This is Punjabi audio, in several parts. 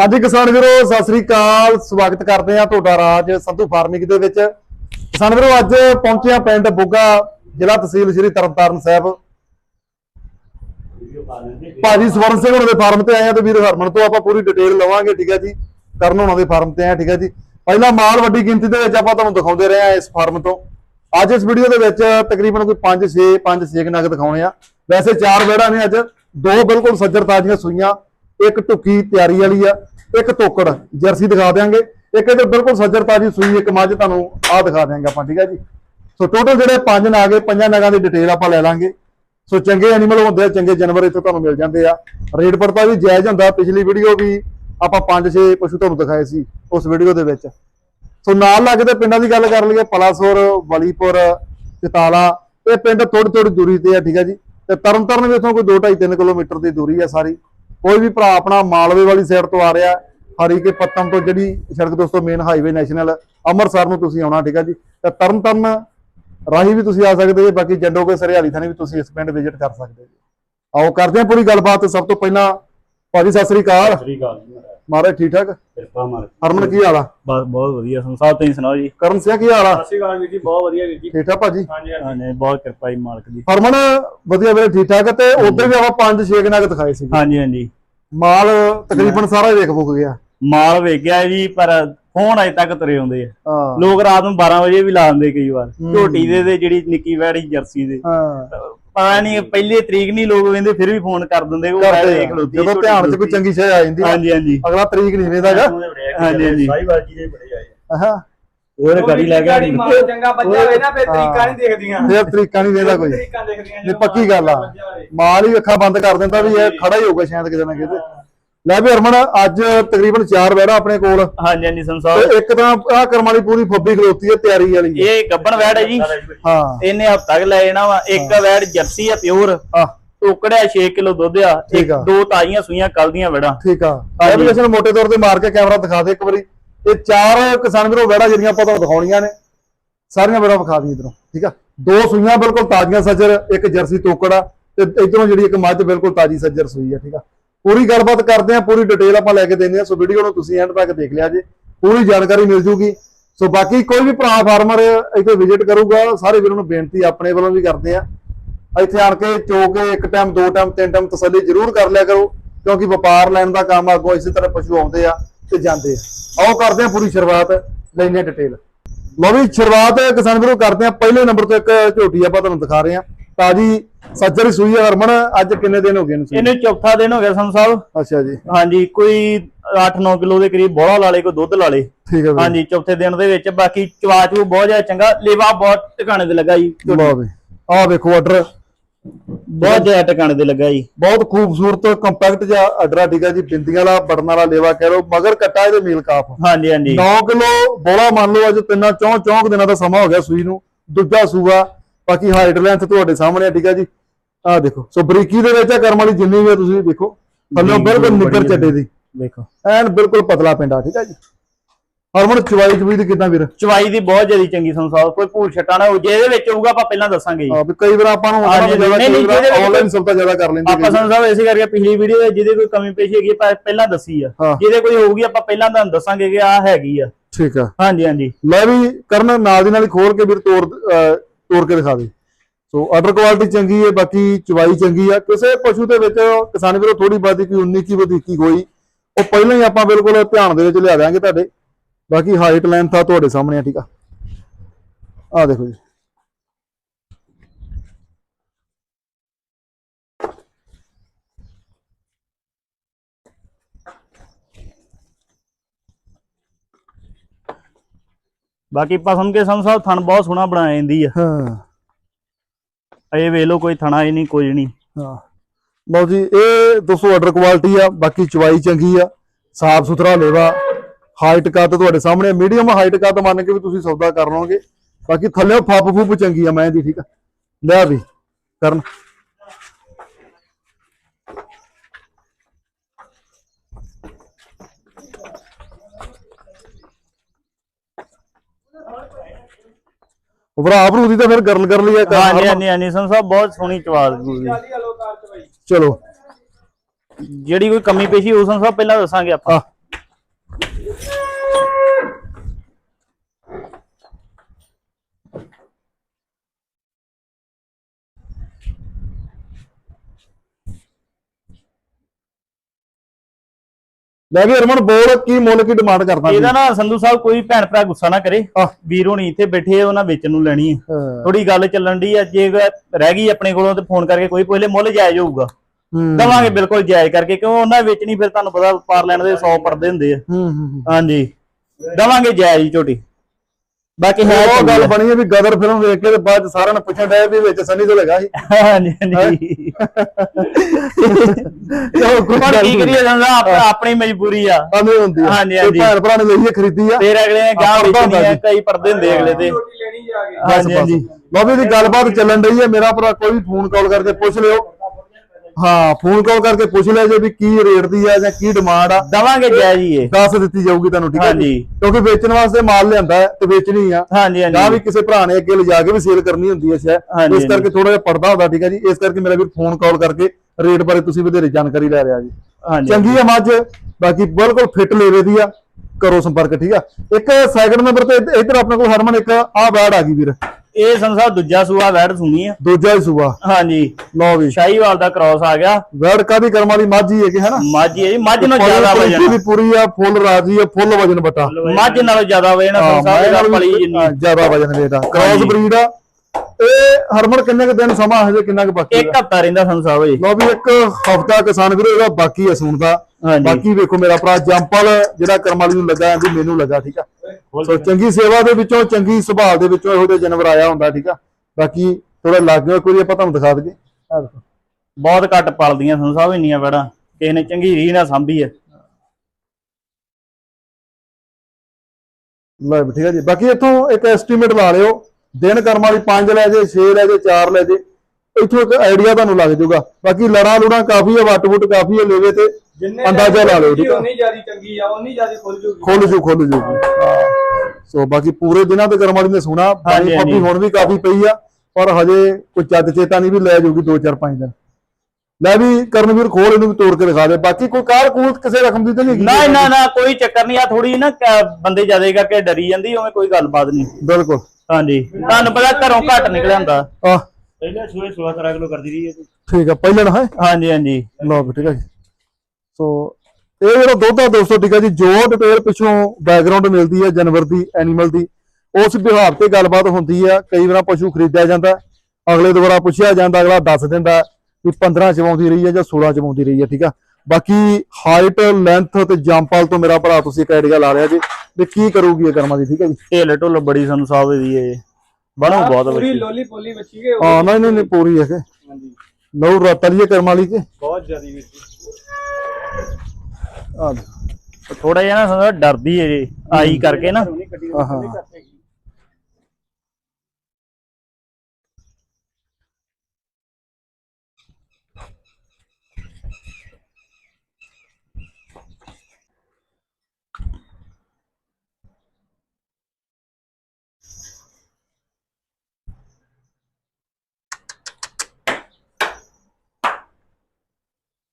ਹਾਂਜੀ ਕਿਸਾਨ ਵੀਰੋ, ਸਤਿ ਸ੍ਰੀ ਅਕਾਲ। ਸਵਾਗਤ ਕਰਦੇ ਆ ਤੁਹਾਡਾ ਰਾਜ ਸੰਧੂ ਫਾਰਮਿੰਗ ਦੇ ਵਿੱਚ। ਕਿਸਾਨ ਵੀਰੋ, ਅੱਜ ਪਹੁੰਚੇ ਆ ਪਿੰਡ ਬੁੱਗਾ, ਜ਼ਿਲ੍ਹਾ ਤਹਿਸੀਲ ਸ੍ਰੀ ਤਰਨਤਾਰਨ ਸਾਹਿਬ। ਭਾਜੀ ਸਵਰਨ ਸਿੰਘ ਉਹਨਾਂ ਦੇ ਫਾਰਮ ਤੇ ਆਏ ਆ ਤੇ ਵੀਰ ਹਰਮਨ ਤੋਂ ਆਪਾਂ ਪੂਰੀ ਡਿਟੇਲ ਲਵਾਂਗੇ, ਠੀਕ ਹੈ ਜੀ। ਕਰਨ ਉਹਨਾਂ ਦੇ ਫਾਰਮ ਤੇ ਆਏ ਠੀਕ ਹੈ ਜੀ। ਪਹਿਲਾਂ ਮਾਲ ਵੱਡੀ ਗਿਣਤੀ ਦੇ ਵਿੱਚ ਆਪਾਂ ਤੁਹਾਨੂੰ ਦਿਖਾਉਂਦੇ ਰਹੇ ਆ ਇਸ ਫਾਰਮ ਤੋਂ। ਅੱਜ ਇਸ ਵੀਡੀਓ ਦੇ ਵਿੱਚ ਤਕਰੀਬਨ ਕੋਈ 5 6 5 6 ਨਗ ਦਿਖਾਉਣੇ ਆ। ਵੈਸੇ ਚਾਰ ਵੇੜਾ ਨੇ ਅੱਜ। ਦੋ ਬਿਲਕੁਲ ਸੱਜਰ ਤਾਜ਼ੀਆਂ ਸੂਈਆਂ, ਇੱਕ ਟੁੱਕੀ ਤਿਆਰੀ ਵਾਲੀ ਆ। ਇੱਕ ਤੋਕੜ ਜਰਸੀ ਦਿਖਾ ਦਿਆਂਗੇ। ਇੱਕ ਇਹਦੇ ਬਿਲਕੁਲ ਸੱਜਰ ਤਾਜ਼ੀ ਸੂਈ, ਇੱਕ ਮੱਝ ਤੁਹਾਨੂੰ ਆਹ ਦਿਖਾ ਦਿਆਂਗੇ ਆਪਾਂ, ਠੀਕ ਹੈ ਜੀ? ਸੋ ਟੋਟਲ ਜਿਹੜੇ ਪੰਜ ਨਾਗ ਹੈ ਪੰਜਾਂ ਨਗਾਂ ਦੀ ਡਿਟੇਲ ਆਪਾਂ ਲੈ ਲਾਂਗੇ। ਸੋ ਚੰਗੇ ਐਨੀਮਲ ਹੁੰਦੇ ਆ, ਚੰਗੇ ਜਾਨਵਰ ਇੱਥੇ ਤੁਹਾਨੂੰ ਮਿਲ ਜਾਂਦੇ ਆ। ਰੇਟ ਪੜਤਾ ਵੀ ਜਾਇਜ਼ ਹੁੰਦਾ, ਪਿਛਲੀ ਵੀਡੀਓ ਵੀ ਆਪਾਂ 5-6 ਪਸ਼ੂ ਤੁਹਾਨੂੰ ਦਿਖਾਏ ਸੀ ਉਸ ਵੀਡੀਓ ਦੇ ਵਿੱਚ। ਸੋ ਨਾਲ ਲੱਗਦੇ ਪਿੰਡਾਂ ਦੀ ਗੱਲ ਕਰ ਲਈਏ, ਪਲਾਸੌਰ, ਵਲੀਪੁਰ, ਚਤਾਲਾ, ਇਹ ਪਿੰਡ ਥੋੜੀ ਥੋੜੀ ਦੂਰੀ ਤੇ ਆ, ਠੀਕ ਹੈ ਜੀ? ਤੇ ਤਰਨਤਾਰਨ ਵੀ ਇੱਥੋਂ ਕੋਈ 2.5-3 ਕਿਲੋਮੀਟਰ ਦੀ ਦੂਰੀ ਆ ਸਾਰੀ। ਕੋਈ ਵੀ ਭਰਾ ਆਪਣਾ ਮਾਲਵੇ ਵਾਲੀ ਸਾਈਡ ਤੋਂ ਆ ਰਿਹਾ, ਹਰੀ ਕੇ ਪੱਤਮ ਤੋਂ ਜਿਹੜੀ ਸੜਕ ਦੋਸਤੋ ਮੇਨ ਹਾਈਵੇ ਨੈਸ਼ਨਲ ਅੰਮ੍ਰਿਤਸਰ ਨੂੰ ਤੁਸੀਂ ਆਉਣਾ, ਠੀਕ ਹੈ ਜੀ? ਤੇ ਤਰਨਤਾਰਨ ਰਾਹੀਂ ਵੀ ਤੁਸੀਂ ਆ ਸਕਦੇ ਜੀ, ਬਾਕੀ ਜੰਡੋਕੇ ਸਰਹਾਲੀ ਥਾਣੀ ਵੀ ਤੁਸੀਂ ਇਸ ਪਿੰਡ ਵਿਜ਼ਿਟ ਕਰ ਸਕਦੇ ਜੀ। ਆਓ, ਕਰਦੇ ਹਾਂ ਪੂਰੀ ਗੱਲਬਾਤ। ਸਭ ਤੋਂ ਪਹਿਲਾਂ ਭਾਜੀ, ਸਤਿ ਸ੍ਰੀ ਅਕਾਲ। ਸਤਿ ਸ੍ਰੀ ਅਕਾਲ ਮਹਾਰਾਜ ਮਾਰੇ ਠੀਕ ਠਾਕ? ਕਿਰਪਾ ਮਾਰ। ਹਰਮਨ ਕੀ ਹਾਲ ਆ? ਬਸ ਬਹੁਤ ਵਧੀਆ ਸੰਸਾਰ ਤੁਸੀਂ ਸੁਣਾਓ ਜੀ? ਕਰਨ ਸਿਆ ਕੀ ਹਾਲ ਆ? ਸਤਿ ਸ਼੍ਰੀ ਅਕਾਲ ਵੀਰ ਜੀ ਬਹੁਤ ਵਧੀਆ ਵੀਰ ਜੀ। ਠੀਕ ਠਾਕ ਭਾਜੀ? ਹਾਂਜੀ ਹਾਂਜੀ। ਹਾਂਜੀ ਬਹੁਤ ਕਿਰਪਾ ਜੀ ਮਾਲਕ ਦੀ। ਹਰਮਨ ਵਧੀਆ ਵੀਰੇ ਠੀਕ ਠਾਕ ਤੇ ਉਧਰ ਵੀ ਆਪਾਂ ਪੰਜ ਛੇ ਨਗ ਦਿਖਾਏ ਸੀ ਹਾਂਜੀ ਹਾਂਜੀ। ਮਾਲ ਤਕਰੀਬਨ ਸਾਰਾ ਹੀ ਵੇਖ ਫੁੱਕ ਗਿਆ। ਮਾਲ ਵੇਖ ਗਿਆ ਜੀ ਪਰ ਫੋਨ ਅਜੇ ਤੱਕ ਤੁਰੇ ਆਉਂਦੇ ਆ। ਹਾਂ। ਲੋਕ ਰਾਤ ਨੂੰ 12 ਵਜੇ ਵੀ ਲਾ ਦਿੰਦੇ ਕਈ ਵਾਰ। ਝੋਟੀ ਦੇ ਤੇ ਜਿਹੜੀ ਨਿੱਕੀ ਵੈੜੀ ਜਰਸੀ ਦੇ। ਹਾਂ। ਪਤਾ ਨਹੀਂ ਪਹਿਲੀ ਤਰੀਕ ਨਹੀਂ ਲੋਕ ਵੇਂਦੇ ਫਿਰ ਵੀ ਫੋਨ ਕਰ ਦਿੰਦੇ ਉਹ ਦੇਖ। ਲਓ ਜਦੋਂ ਧਿਆਨ 'ਚ ਕੋਈ ਚੰਗੀ ਸ਼ੈ ਆ ਜਾਂਦੀ ਹਾਂਜੀ ਹਾਂਜੀ। ਅਗਲਾ ਤਰੀਕ ਨਹੀਂ ਵੇਦਾਗਾ ਹਾਂਜੀ, ਹਾਂਜੀ। ਸਾਈਵਾਲ ਜੀ ਦੇ ਬੜੇ ਆਏ ਹਾਂ ਉਹਨੇ ਗਾੜੀ ਲੈ ਗਾੜੀ ਮਾਲ ਚੰਗਾ ਬੱਜਾ ਹੋਵੇ ਨਾ ਫਿਰ ਤਰੀਕਾ ਨਹੀਂ ਦੇਖਦੀਆਂ। ਫੇਰ ਤਰੀਕਾ ਨਹੀਂ ਵੇਦਾ ਕੋਈ। ਤਰੀਕਾ ਦੇਖਦੀਆਂ ਇਹ ਪੱਕੀ ਗੱਲ ਆ। ਮਾਲ ਹੀ ਅੱਖਾਂ ਬੰਦ ਕਰ ਦਿੰਦਾ ਵੀ ਇਹ ਖੜਾ ਹੀ ਹੋਊਗਾ ਸ਼ਾਇਦ ਕਿਤੇ ਨਾ ਕਿਤੇ। ਲੈ ਵੀ ਹਰਮਨ ਅੱਜ ਤਕਰੀਬਨ ਚਾਰ ਬੈੜਾ ਆਪਣੇ ਕੋਲ। ਹਾਂਜੀ ਹਾਂਜੀ ਸੰਸਾਰ ਇੱਕ ਤਾਂ ਆਹ ਕਰਮ ਵਾਲੀ ਪੂਰੀ ਫੱਬੀ ਖਲੋਤੀ ਹੈ ਤਿਆਰੀ ਵਾਲੀ ਇਹ ਗੱਬਣ ਵੈੜ ਹੈ ਜੀ। ਹਾਂ। ਇਹਨੇ ਹਫਤਾ ਕੁ ਲੈ ਜਾਣਾ ਵਾ। ਇੱਕ ਵੈੜ ਜਰਸੀ ਆ ਪਿਓਰ। ਆ ਟੋਕੜਿਆ 6 ਕਿਲੋ ਦੁੱਧ ਆ। ਇੱਕ ਆ। ਦੋ ਤਾਜ਼ੀਆਂ ਸੂਈਆਂ ਕੱਲ ਦੀਆਂ ਵੜਾਂ। ਠੀਕ ਆ। ਹਾਂਜੀ। ਐਪਲੀਕੇਸ਼ਨ ਮੋਟੇ ਤੌਰ ਤੇ ਮਾਰ ਕੇ ਕੈਮਰਾ ਦਿਖਾ ਦੇ ਇੱਕ ਵਾਰੀ। ਇਹ ਚਾਰ ਕਿਸਾਨ ਵੀਰੋ ਵੈੜਾ ਜਿਹੜੀਆਂ ਆਪਾਂ ਤੁਹਾਨੂੰ ਦਿਖਾਉਣੀਆਂ ਨੇ। ਸਾਰੀਆਂ ਵੈੜਾ ਵਿਖਾ ਦੀ ਇਧਰੋਂ। ਠੀਕ ਆ? ਦੋ ਸੂਈਆਂ ਬਿਲਕੁਲ ਤਾਜ਼ੀਆਂ ਸੱਜਰ ਇੱਕ ਜਰਸੀ ਤੋਕੜਾ ਤੇ ਇਧਰੋਂ ਜਿਹੜੀ ਇੱਕ ਮੱਝ ਬਿਲਕੁਲ ਤਾਜ਼ੀ ਸੱਜਰ ਸੂਈ ਆ। ਠੀਕ ਆ? ਪੂਰੀ ਗੱਲਬਾਤ ਕਰਦੇ ਆ ਪੂਰੀ ਡਿਟੇਲ ਆਪਾਂ ਲੈ ਕੇ ਦਿੰਦੇ ਆ ਸੋ ਵੀਡੀਓ ਨੂੰ ਤੁਸੀਂ ਐਂਡ ਤੱਕ ਦੇਖ ਲਿਆ ਜੇ। ਪੂਰੀ ਜਾਣਕਾਰੀ ਮਿਲ ਜੂਗੀ। ਸੋ ਬਾਕੀ ਕੋਈ ਵੀ ਭਰਾ ਫਾਰਮਰ ਇੱਥੇ ਵਿਜ਼ਿਟ ਕਰੂਗਾ, ਸਾਰੇ ਵੀਰਾਂ ਨੂੰ ਬੇਨਤੀ ਆਪਣੇ ਵੱਲੋਂ ਵੀ ਕਰਦੇ ਆ ਇੱਥੇ ਆਣ ਕੇ ਚੋ ਕੇ ਇੱਕ ਟਾਈਮ ਦੋ ਟਾਈਮ ਤਿੰਨ ਟਾਈਮ ਤਸੱਲੀ ਜ਼ਰੂਰ ਕਰ ਲਿਆ ਕਰੋ, ਕਿਉਂਕਿ ਵਪਾਰ ਲੈਣ ਦਾ ਕੰਮ ਅੱਗੋਂ ਇਸੇ ਤਰ੍ਹਾਂ ਪਸ਼ੂ ਆਉਂਦੇ ਆ ਤੇ ਜਾਂਦੇ ਆ। ਆਓ ਕਰਦੇ ਆ ਪੂਰੀ ਸ਼ੁਰੂਆਤ ਲੈਣੇ ਡਿਟੇਲ ਲਓ ਵੀ, ਸ਼ੁਰੂਆਤ ਕਿਸਾਨ ਵੀਰੋ ਕਰਦੇ ਆ ਪਹਿਲੇ ਨੰਬਰ ਤੋਂ ਇੱਕ ਝੋਟੀ ਆਪਾਂ ਤੁਹਾਨੂੰ ਦਿਖਾ ਰਹੇ ਆ ਤਾਜੀ ਸੱਜਰੀ ਸੂਈ ਆ ਹਰਮਨ ਅੱਜ ਕਿੰਨੇ ਦਿਨ ਹੋ ਗਏ ਨੇ ਇਹਨੂੰ ਚੌਥਾ ਦਿਨ ਹੋ ਗਿਆ ਸੰਤ ਸਾਹਿਬ। ਅੱਛਾ ਜੀ। ਹਾਂਜੀ ਕੋਈ 8-9 ਕਿਲੋ ਦੇ ਕਰੀਬ ਬੋਲਾ ਲਾਲੇ ਕੋਈ ਦੁੱਧ ਲਾਲੇ ਠੀਕ ਹੈ ਹਾਂਜੀ ਚੌਥੇ ਦਿਨ ਦੇ ਵਿੱਚ ਬਾਕੀ ਚਵਾਚੂ ਬਹੁਤ ਜ਼ਿਆਦਾ ਚੰਗਾ ਲੇਵਾ ਬਹੁਤ ਟਿਕਾਣੇ ਤੇ ਲੱਗਾ ਜੀ। ਲਓ ਵੀ। ਆਹ ਵੇਖੋ ਆਰਡਰ ਬਹੁਤ ਜ਼ਿਆਦਾ ਟਿਕਾਣੇ ਤੇ ਲੱਗਾ ਜੀ। ਬਹੁਤ ਖੂਬਸੂਰਤ ਕੰਪੈਕਟ ਜਿਹਾ ਆਰਡਰ ਠੀਕ ਹੈ ਜੀ। ਬਿੰਦੀਆਂ ਵਾਲਾ ਬਟਨ ਵਾਲਾ ਲੇਵਾ ਕਹਿ ਲਓ ਮਗਰ ਕੱਟਾ ਇਹਦੇ ਮੀਲ ਕਾਫ ਹਾਂਜੀ ਹਾਂਜੀ। 9 ਕਿਲੋ ਬੋਲਾ ਮੰਨ ਲਓ ਅੱਜ ਤਿੰਨਾਂ ਚੌਂ ਚੌਂਕ ਦਿਨਾਂ ਦਾ ਸਮਾਂ ਹੋ ਗਿਆ ਸੂਈ ਨੂੰ। ਦੂਜਾ ਸੂਆ ਬਾਕੀ ਹਾਈਟ ਲੈਂਥ ਤੁਹਾਡੇ ਸਾਹਮਣੇ ਠੀਕ ਆ ਜੀ। ਆਹ ਦੇਖੋ ਸੋ ਬਰੀਕੀ ਦੇ ਵਿੱਚ ਆ ਕਰਮ ਵਾਲੀ ਜਿੰਨੀ ਵੀ ਆ ਤੁਸੀਂ ਦੇਖੋ। ਥੱਲੇ ਬਿਲਕੁਲ ਵਧੀਆ। ਚੱਡੇ ਦੀ। ਦੇਖੋ। ਐਨ ਬਿਲਕੁਲ ਪਤਲਾ ਪਿੰਡਾ ਠੀਕ ਆ ਜੀ। ਹਰਮਨ ਚਵਾਈ ਚਵਾਈ ਦੀ ਕਿਦਾਂ ਵੀਰ? ਚਵਾਈ ਦੀ ਬਹੁਤ ਜ਼ਿਆਦਾ ਚੰਗੀ ਸਾਹਿਬ ਕੋਈ ਭੂਲ ਛਟਾ ਨਾ ਹੋ ਜੇ ਇਹਦੇ ਵਿੱਚ ਹੋਊਗਾ ਆਪਾਂ ਪਹਿਲਾਂ ਦੱਸਾਂਗੇ ਜੀ। ਆ ਵੀ ਕਈ ਵਾਰ ਆਪਾਂ ਨੂੰ ਜਿਹਦੇ ਆਨਲਾਈਨ ਸਭ ਤੋਂ ਜ਼ਿਆਦਾ ਕਰ ਲੈਂਦੇ ਆਪਾਂ ਸੰਤ ਸਾਹਿਬ ਇਸੇ ਕਰਕੇ ਪਿਛਲੀ ਵੀਡੀਓ ਵਿੱਚ ਜਿਹਦੇ ਕੋਈ ਕਮੀ ਪੇਸ਼ੀ ਹੈਗੀ ਆਪਾਂ ਪਹਿਲਾਂ ਦੱਸੀ ਆ। ਹਾਂ। ਜਿਹਦੇ ਕੋਈ ਹੋਊਗੀ ਆਪਾਂ ਪਹਿਲਾਂ ਤੁਹਾਨੂੰ ਦੱਸਾਂਗੇ ਕਿ ਆਹ ਹੈਗੀ ਆ। ਠੀਕ ਆ। ਹਾਂਜੀ ਹਾਂਜੀ। ਲੈ ਵੀ ਕਰਨ ਨਾਲ ਦੀ ਨਾਲ ਹੀ ਖੋਲ ਕੇ ਵੀਰ ਤੋੜ ਤੋੜ ਕੇ ਦਿਖਾ ਦੇ। ਸੋ ਆਰਡਰ ਕੁਆਲਿਟੀ ਚੰਗੀ ਹੈ ਬਾਕੀ ਚਵਾਈ ਚੰਗੀ ਆ। ਕਿਸੇ ਪਸ਼ੂ ਦੇ ਵਿੱਚ ਕਿਸਾਨ ਵੀਰੋ ਥੋੜੀ ਬਾਦੀ ਕੀ 19 ਕੀ ਵਧੀਕੀ ਹੋਈ ਉਹ ਪਹਿਲਾਂ ਹੀ ਆਪਾਂ ਬਿਲਕੁਲ ਧਿਆਨ ਦੇ ਵਿੱਚ ਲਿਆ ਦਾਂਗੇ ਤੁਹਾਡੇ। ਬਾਕੀ ਹਾਈਟ ਲੈਂਥ ਆ ਤੁਹਾਡੇ ਸਾਹਮਣੇ ਆ ਠੀਕ ਆ। ਆ ਦੇਖੋ ਜੀ। ਬਾਕੀ ਪਸੰਦ ਕੇ ਸਾਹਿਬ ਥਣ ਬਹੁਤ ਸੋਹਣਾ ਬਣਾ ਜਾਂਦੀ ਆ। ਹਾਂ। ਇਹ ਵੇਖ ਲਓ, ਕੋਈ ਥਣਾ ਹੀ ਨਹੀਂ ਕੁਝ ਨਹੀਂ। ਹਾਂ। ਲਓ ਜੀ, ਇਹ ਦੋਸਤੋ ਆਰਡਰ ਕੁਆਲਿਟੀ ਆ, ਬਾਕੀ ਚਵਾਈ ਚੰਗੀ ਆ, ਸਾਫ਼ ਸੁਥਰਾ ਲੇਵਾ ਹਾਈਟ ਕੱਦ ਤੁਹਾਡੇ ਸਾਹਮਣੇ ਮੀਡੀਅਮ ਹਾਈਟ ਕੱਦ ਮੰਨ ਕੇ ਵੀ ਤੁਸੀਂ ਸੌਦਾ ਕਰ ਲਓਗੇ। ਬਾਕੀ ਥੱਲੇ ਫੱਪ ਫੁੱਪ ਚੰਗੀ ਆ, ਮੈਂ ਦੀ ਠੀਕ ਆ। ਲੈ ਵੀ, ਕਰਨ। ਭਰਾ ਭਰੂ ਦੀ ਤਾਂ ਫਿਰ ਗਰਲ ਕਰ ਲਈ ਆ ਹਾਂਜੀ। ਹਾਂਜੀ ਹਾਂਜੀ ਸੰਤ ਸਾਹਿਬ ਬਹੁਤ ਸੋਹਣੀ ਚਵਾਦ ਦੀ ਚਾਲੀ ਜਿਹੜੀ ਕੋਈ ਕਮੀ ਪੇਸ਼ੀ ਉਸ ਸੰਤ ਸਾਹਿਬ ਪਹਿਲਾਂ ਦੱਸਾਂਗੇ ਆਪਾਂ। ਲੈ ਵੀ ਹਰਮਨ ਬੋਲ ਕੀ ਮੁੱਲ ਕੀ ਡਿਮਾਂਡ ਕਰਦਾ ਇਹਦਾ ਨਾ ਸੰਧੂ ਸਾਹਿਬ ਕੋਈ ਭੈਣ ਭਰਾ ਗੁੱਸਾ ਨਾ ਕਰੇ। ਵੀਰ ਹੋਣੀ ਇੱਥੇ ਬੈਠੇ ਉਹਨਾਂ ਵੇਚਣ ਨੂੰ ਲੈਣੀ ਹੈ ਹਾਂ। ਥੋੜੀ ਗੱਲ ਚੱਲਣ ਦੀ ਆ ਜੇ ਰਹਿ ਗਈ ਆਪਣੇ ਕੋਲੋਂ ਤੇ ਫੋਨ ਕਰਕੇ ਕੋਈ ਪਹਿਲੇ ਮੁੱਲ ਜਾਇਜ਼ ਹੋਊਗਾ। ਹੂੰ। ਦਵਾਂਗੇ ਬਿਲਕੁਲ ਜਾਇਜ਼ ਕਰਕੇ ਕਿਉਂ ਉਹਨਾਂ ਵੇਚਣੀ ਫਿਰ ਤੁਹਾਨੂੰ ਪਤਾ ਪਾਰ ਲੈਣ ਦੇ 100 ਪਰਦੇ ਹੁੰਦੇ ਆ। ਹੂੰ ਹੂੰ ਹਾਂਜੀ। ਦਵਾਂਗੇ ਜਾਇਜ਼ ਹੀ ਝੋਟੀ। ਬਾਕੀ ਹੈ ਉਹ ਗੱਲ ਬਣੀ ਹੈ ਵੀ ਗਦਰ ਫਿਲਮ ਵੇਖ ਕੇ ਤੇ ਬਾਅਦ 'ਚ ਸਾਰਿਆਂ ਨੇ ਪੁੱਛਿਆ ਡਿਆ ਵੀ ਵਿੱਚ ਸਨੀ ਤੋਂ ਲਗਾ ਸੀ। ਹਾਂਜੀ ਹਾਂਜੀ। ਚਲੋ ਕੋਈ ਗੱਲ ਕੀ। ਕਰੀਏ ਜਾਂਦਾ ਆਪਣੀ ਮਜਬੂਰੀ ਆ। ਆਂਦੇ ਹੁੰਦੀ ਆ। ਹਾਂਜੀ, ਹਾਂਜੀ। ਭੈਣ ਭਰਾ ਨੇ ਲਈਏ ਖਰੀਦੀ ਆ। ਫਿਰ ਅਗਲੇ ਨੇ ਗਾਹ ਵੇਚਣੀ ਆ ਕਈ ਪਰਦੇ ਹੁੰਦੇ ਅਗਲੇ ਤੇ ਰੋਟੀ ਲੈਣੀ ਜਾ ਕੇ। ਬਸ ਹਾਂਜੀ, ਹਾਂਜੀ। ਵੀ ਦੀ ਗੱਲਬਾਤ ਚੱਲਣ ਰਹੀ ਹੈ। ਮੇਰਾ ਭਰਾ ਕੋਈ ਵੀ ਫੋਨ ਕਾਲ ਕਰਕੇ ਪੁੱਛ ਲਿਓ। ਹਾਂ ਫੋਨ ਕਾਲ ਕਰਕੇ ਪੁੱਛ ਲਿਆ ਜੇ ਵੀ ਕੀ ਰੇਟ ਦੀ ਆ ਜਾਂ ਕੀ ਡਿਮਾਂਡ ਆ। ਦਵਾਂਗੇ ਜਾਇਜ਼ ਹੀ ਇਹ। ਦੱਸ ਦਿੱਤੀ ਜਾਊਗੀ ਤੁਹਾਨੂੰ ਠੀਕ ਹੈ ਹਾਂਜੀ। ਕਿਉਂਕਿ ਵੇਚਣ ਵਾਸਤੇ ਮਾਲ ਲਿਆਂਦਾ ਹੈ ਤੇ ਵੇਚਣੀ ਆ। ਹਾਂਜੀ ਜਾਂ ਹਾਂਜੀ ਵੀ ਕਿਸੇ ਭਰਾ ਨੇ ਅੱਗੇ ਲਿਜਾ ਕੇ ਵੀ ਸੇਲ ਕਰਨੀ ਹੁੰਦੀ ਹੈ ਸ਼ਾਇਦ। ਇਸ ਕਰਕੇ ਥੋੜਾ ਜਿਹਾ ਪੜਦਾ ਹੁੰਦਾ ਠੀਕ ਹੈ ਜੀ? ਇਸ ਕਰਕੇ ਮੇਰਾ ਵੀਰ ਫੋਨ ਕਾਲ ਕਰਕੇ ਰੇਟ ਬਾਰੇ ਤੁਸੀਂ ਵਧੇਰੇ ਜਾਣਕਾਰੀ ਲੈ ਰਿਹਾ ਜੀ। ਚੰਗੀ ਆ ਮੱਝ ਬਾਕੀ ਬਿਲਕੁਲ ਫਿੱਟ ਲੇਵੇ ਦੀ ਆ ਕਰੋ ਸੰਪਰਕ ਠੀਕ ਆ? ਇੱਕ ਸੈਕਿੰਡ ਨੰਬਰ ਤੇ ਇੱਧ- ਇੱਧਰ ਆਪਣੇ ਕੋਲ ਹਰਮਨ ਇੱਕ ਆ ਬੈਡ ਆ ਗਈ ਵੀਰ। ਇਹ ਸੰਸਾਰ ਦੂਜਾ ਸੂਆ ਵੈੜ ਸੁਣੀ ਆ। ਦੂਜਾ ਹੀ ਸੂਆ। ਹਾਂਜੀ। ਲਓ ਵੀ। ਸ਼ਾਹੀਵਾਲ ਦਾ ਕ੍ਰਾਸ ਆ ਗਿਆ। ਵੈਡ ਕਾਦੀ ਕਰਮ ਵਾਲੀ ਮੱਝ ਹੀ ਹੈ ਕਿ ਹੈਨਾ ਮੱਝ ਹੈ ਜੀ। ਮੱਝ ਨਾਲੋਂ ਜ਼ਿਆਦਾ ਵਜਨ ਵੀ ਪੂਰੀ ਆ ਫੁੱਲ ਰਾਜੀ ਆ ਫੁੱਲ ਵਜਨ ਬਟਾ। ਮੱਝ ਨਾਲੋਂ ਜ਼ਿਆਦਾ ਵਜਨ ਮੈਂ ਦਾ ਨਾਲ ਪਲੀ ਜਿੰਨੀ। ਜ਼ਿਆਦਾ ਵਜਨ ਵੇਦਾ ਕ੍ਰਾਸ। ਬਰੀਡ ਆ। ਇਹ ਹਰਮਨ ਕਿੰਨੇ ਕੁ ਦਿਨ ਸਮਾਂ ਹਜੇ ਕਿੰਨਾ ਕੁ ਬਾਕੀ ਇੱਕ ਹੱਤਾ ਰਹਿੰਦਾ ਸੰਸਾਰ ਜੀ। ਲਓ ਵੀ ਇੱਕ ਹਫਤਾ ਕਿਸਾਨ ਵੀਰੋ ਇਹਦਾ ਬਾਕੀ ਆ ਸੂਣ ਦਾ ਹਾਂਜੀ। ਬਾਕੀ ਵੇਖੋ ਮੇਰਾ ਭਰਾ ਜੰਪਲ ਜਿਹੜਾ ਕਰਮ ਵਾਲੀ ਨੂੰ ਲੱਗਾ ਵੀ ਮੈਨੂੰ ਲੱਗਾ ਠੀਕ ਆ? ਸੋ ਚੰਗੀ ਸੇਵਾ ਦੇ ਵਿੱਚੋਂ ਚੰਗੀ ਸੁਭਾਅ ਦੇ ਵਿੱਚੋਂ ਇਹੋ ਜਿਹਾ ਜਾਨਵਰ ਆਇਆ ਹੁੰਦਾ ਠੀਕ ਆ? ਬਾਕੀ ਥੋੜਾ ਲੱਗ ਗਿਆ ਕੋਈ ਆਪਾਂ ਤੁਹਾਨੂੰ ਦਿਖਾ ਦਈਏ। ਬਹੁਤ ਘੱਟ ਪਲਦੀਆਂ ਸੰਸਾਰ ਇੰਨੀਆਂ ਵੜਾਂ ਕਿਸੇ ਨੇ ਚੰਗੀ ਰੀ ਨਾਲ ਸਾਂਭੀ ਹੈ ਲੈ ਠੀਕ ਹੈ ਜੀ। ਬਾਕੀ ਇੱਥੋਂ ਇੱਕ ਐਸਟੀਮੇਟ ਲਾ ਲਿਓ। ਦਿਨ ਕਰਮ ਵਾਲੀ 5 ਲੈ ਜੇ 6 ਲੈ ਜੇ 4 ਲੈ ਜੇ। ਇੱਥੋਂ ਇੱਕ ਆਈਡੀਆ ਤੁਹਾਨੂੰ ਲੱਗ ਜਾਊਗਾ। ਬਾਕੀ ਲੜਾ ਲੁੜਾ ਕਾਫੀ ਹੈ ਵੱਟ ਵੁੱਟ ਕਾਫੀ ਹੈ ਲੇਵੇ ਤੇ। ਜਿੰਨੇ ਅੰਦਾਜ਼ਾ ਲਾ ਲਓ, ਠੀਕ ਆ। ਉਨੀ ਜਿਆਦੀ ਚੰਗੀ ਆ ਉਨੀ ਜਿਆਦੀ ਖੁੱਲ ਜੂਗੀ। ਖੁੱਲ ਜੂ ਖੁੱਲ ਜੂਗੀ ਸੋ ਬਾਕੀ ਪੂਰੇ ਦਿਨਾਂ ਤੇ ਕਰਮ ਵਾਲੀ ਨੇ ਸੁਣਾ ਬਾਕੀ। ਪੱਪੀ ਹੁਣ ਵੀ ਕਾਫੀ ਪਈ ਆ ਪਰ ਹਜੇ ਕੋਈ ਚੱਦ ਚੇਤਾ ਨਹੀਂ ਵੀ ਲੈ ਜਾਊਗੀ 2 4 5 ਦਿਨ। ਲੈ ਵੀ ਕਰਨਵੀਰ ਖੋਲ ਇਹਨੂੰ ਵੀ ਤੋੜ ਕੇ ਦਿਖਾ ਦੇ। ਬਾਕੀ ਕੋਈ ਕਾਰ ਕੂਲ ਕਿਸੇ ਰਕਮ ਦੀ ਤਾਂ ਨਹੀਂ ਨਾ ਨਾ ਨਾ ਕੋਈ ਚੱਕਰ ਨਹੀਂ ਆ ਥੋੜੀ ਨਾ ਬੰਦੇ ਜਿਆਦੇ ਕਰਕੇ ਡਰੀ ਜਾਂਦੀ ਉਵੇਂ ਕੋਈ ਗੱਲਬਾਤ ਨਹੀਂ। ਬਿਲਕੁਲ। ਹਾਂਜੀ। ਤੁਹਾਨੂੰ ਪਤਾ ਘਰੋਂ ਘੱਟ ਨਿਕਲਿਆ ਹੁੰਦਾ। ਆ। ਪਹਿਲਾਂ ਸੂਏ 16 17 ਕਿਲੋ ਕਰਦੀ ਰਹੀ ਹੈ। ਠੀਕ ਆ ਪਹਿਲਾਂ ਨਾ ਹੈ? ਹਾਂਜੀ ਹਾਂਜੀ। ਲਓ ਠੀਕ ਹੈ ਜੀ। ਸੋ ਇਹ ਜਿਹੜਾ ਦੁੱਧ ਆ ਦੋਸਤੋ ਠੀਕ ਹੈ ਜੀ ਜੋ ਡਿਟੇਲ ਪਿੱਛੋਂ ਬੈਕਗ੍ਰਾਉਂਡ ਮਿਲਦੀ ਹੈ ਜਾਨਵਰ ਦੀ ਐਨੀਮਲ ਦੀ ਉਸ ਵਿਹਾਰ ਤੇ ਗੱਲਬਾਤ ਹੁੰਦੀ ਆ ਕਈ ਵਾਰ ਪਸ਼ੂ ਖਰੀਦਿਆ ਜਾਂਦਾ ਅਗਲੇ ਦੁਬਾਰਾ ਪੁੱਛਿਆ ਜਾਂਦਾ ਅਗਲਾ ਦੱਸ ਦਿੰਦਾ ਵੀ 15 ਚਵਾਉਂਦੀ ਰਹੀ ਹੈ ਜਾਂ 16 ਚਵਾਉਂਦੀ ਰਹੀ ਹੈ ਠੀਕ ਆ। ਬਾਕੀ ਹਾਈਟ ਲੈਂਥ ਤੇ ਜੰਪਾਲ ਤੋਂ ਮੇਰਾ ਭਰਾ ਤੁਸੀਂ ਇੱਕ ਆਈਡੀਆ ਲਾ ਲਿਆ ਜੀ ਵੀ ਕੀ ਕਰੂਗੀ ਇਹ ਕਰਮਾਂ ਦੀ ਠੀਕ ਹੈ ਜੀ। ਢਿੱਲ ਢੁੱਲ ਬੜੀ ਸਾਨੂੰ ਸਾਹ ਦੀ ਇਹ। ਬਣੋ ਬਹੁਤ ਪੂਰੀ ਵਧੀਆ ਲੋਲੀ ਪੋਲੀ ਬੱਚੀ ਗਏ ਹਾਂ ਨਹੀਂ ਨਹੀਂ ਪੂਰੀ ਹੈ ਕਿ। ਹਾਂਜੀ। ਲਓ ਰਤਲੀਏ ਕਰਮਾਂ ਵਾਲੀ ਕੇ। ਬਹੁਤ ਜਿਆਦੀ ਜੀ। ਆ ਥੋੜਾ ਜਿਹਾ ਨਾ ਡਰਦੀ ਹੈ ਜੀ ਆਈ ਕਰਕੇ ਨਾ। ਹਾਂ।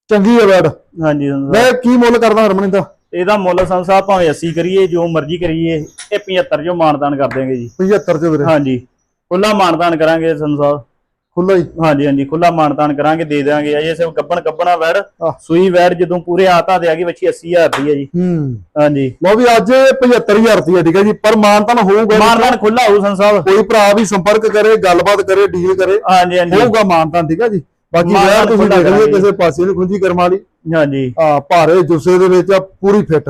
ਚੰਗੀ ਹੈ ਬੈਡ ਹਾਂਜੀ ਸੰਧੂ ਸਾਹਿਬ। ਮੈਂ ਕੀ ਮੁੱਲ ਕਰਦਾ ਹਰਮਨ ਦਾ ਇਹਦਾ ਮੁੱਲ ਸੰਧੂ ਸਾਹਿਬ ਭਾਵੇਂ 80 ਕਰੀਏ ਜੋ ਮਰਜ਼ੀ ਕਰੀਏ ਇਹ 75 ਜੋ ਮਾਨਦਾਨ ਕਰ ਦੇਵਾਂਗੇ ਜੀ। 75 ਚ ਵੀਰੇ। ਹਾਂਜੀ। ਖੁੱਲਾ ਮਾਨਦਾਨ ਕਰਾਂਗੇ ਸੰਧੂ ਸਾਹਿਬ। ਖੁੱਲਾ ਹੀ। ਹਾਂਜੀ ਹਾਂਜੀ ਖੁੱਲਾ ਮਾਨਦਾਨ ਕਰਾਂਗੇ ਦੇ ਦੇਵਾਂਗੇ ਅਜੇ ਸਿਰਫ ਗੱਬਣ ਗੱਬਣਾ ਵੈੜ। ਸੂਈ ਵੈੜ ਜਦੋਂ ਪੂਰੇ ਆਤਾ ਦੇ ਆ ਗਈ ਬੱਚੀ 80000 ਦੀ ਹੈ ਜੀ। ਹੂੰ। ਹਾਂਜੀ। ਲਓ ਵੀ ਅੱਜ 75000 ਰੁਪਏ ਠੀਕ ਹੈ ਜੀ ਪਰ ਮਾਨ ਤਾਂ ਹੋਊਗਾ ਮਾਨਦਾਨ ਖੁੱਲਾ ਹੋਊ ਸੰਧੂ ਸਾਹਿਬ। ਕੋਈ ਭਰਾ ਵੀ ਸੰਪਰਕ ਕਰੇ ਗੱਲਬਾਤ ਕਰੇ ਡੀਲ ਕਰੇ ਹਾਂਜੀ ਹਾਂਜੀ। ਹੋਊਗਾ ਮਾਨ ਤਾਂ ਠੀਕ ਹੈ ਜੀ। ਬਾਕੀ ਯਾਰ ਤੁਸੀਂ ਦੇਖ ਕਰਾਂਗੇ। ਕਿਸੇ ਪਾਸੇ ਨੂੰ ਖੁੰਜੀ ਕਰਮ ਵਾਲੀ। ਹਾਂਜੀ। ਆ ਭਾਰੇ ਜੁੱਸੇ ਦੇ ਵਿੱਚ ਆ ਪੂਰੀ ਫਿੱਟ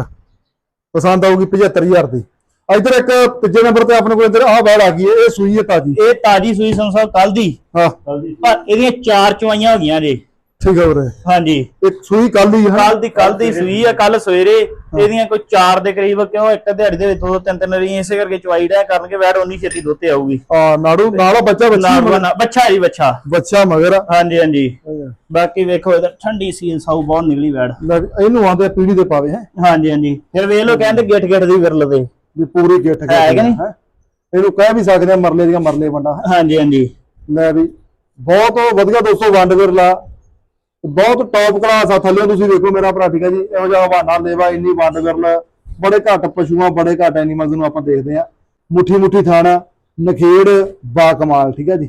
ਪਸੰਦ ਆਊਗੀ 75000 ਦੀ। ਇਧਰ ਇੱਕ ਤੀਜੇ ਨੰਬਰ ਤੇ ਆਪਣੇ ਕੋਲ ਇਧਰ ਆਹ ਬੈੜ ਆ ਗਈ ਹੈ ਇਹ ਸੂਈ ਹੈ ਤਾਜੀ। ਇਹ ਤਾਜੀ ਸੂਈ ਸਾਹਿਬ ਕੱਲ ਦੀ। ਹਾਂ। ਪਰ ਇਹਦੀਆਂ ਚਾਰ ਚਵਾਈਆਂ ਹੋ ਗਈਆਂ ਜੀ। ਠੀਕ ਹੈ ਵੀਰੇ। ਹਾਂਜੀ। ਇੱਕ ਸੂਈ ਕੱਲ ਦੀ ਹੈ ਕੱਲ ਦੀ ਕੱਲ ਦੀ ਸੂਈ ਆ ਕੱਲ ਸਵੇਰੇ। ਇਹਦੀਆਂ ਕੋਈ 4 ਦੇ ਕਰੀਬ ਕਿਉਂ ਇੱਕ ਦਿਹਾੜੀ ਦੇ ਵਿੱਚ ਦੋ ਦੋ ਤਿੰਨ ਤਿੰਨ ਰਹੀ ਇਸੇ ਕਰਕੇ ਚਵਾਈ ਦਾ ਕਰਨਗੇ ਵੈੜ ਉਨੀ ਛੇਤੀ ਦੁੱਤੇ ਆਊਗੀ। ਆ ਨਾੜੂ ਨਾਲ ਬੱਚਾ ਬੱਚੀ ਬੱਚਾ ਜੀ ਬੱਚਾ। ਬੱਚਾ ਮਗਰ। ਹਾਂਜੀ ਹਾਂਜੀ। ਬਾਕੀ ਵੇਖੋ ਇਹਦਾ ਠੰਡੀ ਸੀਲ ਸਾਊ ਬਹੁਤ ਨਿਕਲੀ ਵੈੜ। ਲੈ ਇਹਨੂੰ ਆਂਦੇ ਪੀੜੀ ਦੇ ਪਾਵੇ ਹੈ? ਹਾਂਜੀ ਹਾਂਜੀ। ਫਿਰ ਵੇਖ ਲਓ ਕਹਿੰਦੇ ਗਿੱਠ ਗਿੱਠ ਦੀ ਵਿਰਲ ਦੇ ਵੀ ਪੂਰੀ ਗਿੱਠ ਗਿੱਠ ਹੈ ਕਿ ਨਹੀਂ? ਇਹਨੂੰ ਕਹਿ ਵੀ ਸਕਦੇ ਆ ਮਰਲੇ ਦੀਆਂ ਮਰਲੇ ਵੰਡਾ। ਹਾਂਜੀ ਹਾਂਜੀ। ਲੈ ਵੀ ਬਹੁਤ ਵਧੀਆ ਦੋਸਤੋ ਵੰਡ ਵਿਰਲਾ ਬਹੁਤ ਟੌਪ ਕਲਾਸ ਆ ਥੱਲੇ ਤੁਸੀਂ ਦੇਖੋ ਮੇਰਾ ਭਰਾ ਠੀਕ ਹੈ ਜੀ। ਇਹੋ ਜਿਹਾ ਹਵਾਨਾ ਲੇਵਾ ਇੰਨੀ ਵੰਡ ਵਿਰਲਾ ਬੜੇ ਘੱਟ ਪਸ਼ੂਆਂ ਬੜੇ ਘੱਟ ਐਨੀਮਲਸ ਨੂੰ ਆਪਾਂ ਦੇਖਦੇ ਆ। ਮੁੱਠੀ ਮੁੱਠੀ ਥਾਣਾ ਨਖੇੜ ਬਾ ਕਮਾਲ ਠੀਕ ਹੈ ਜੀ।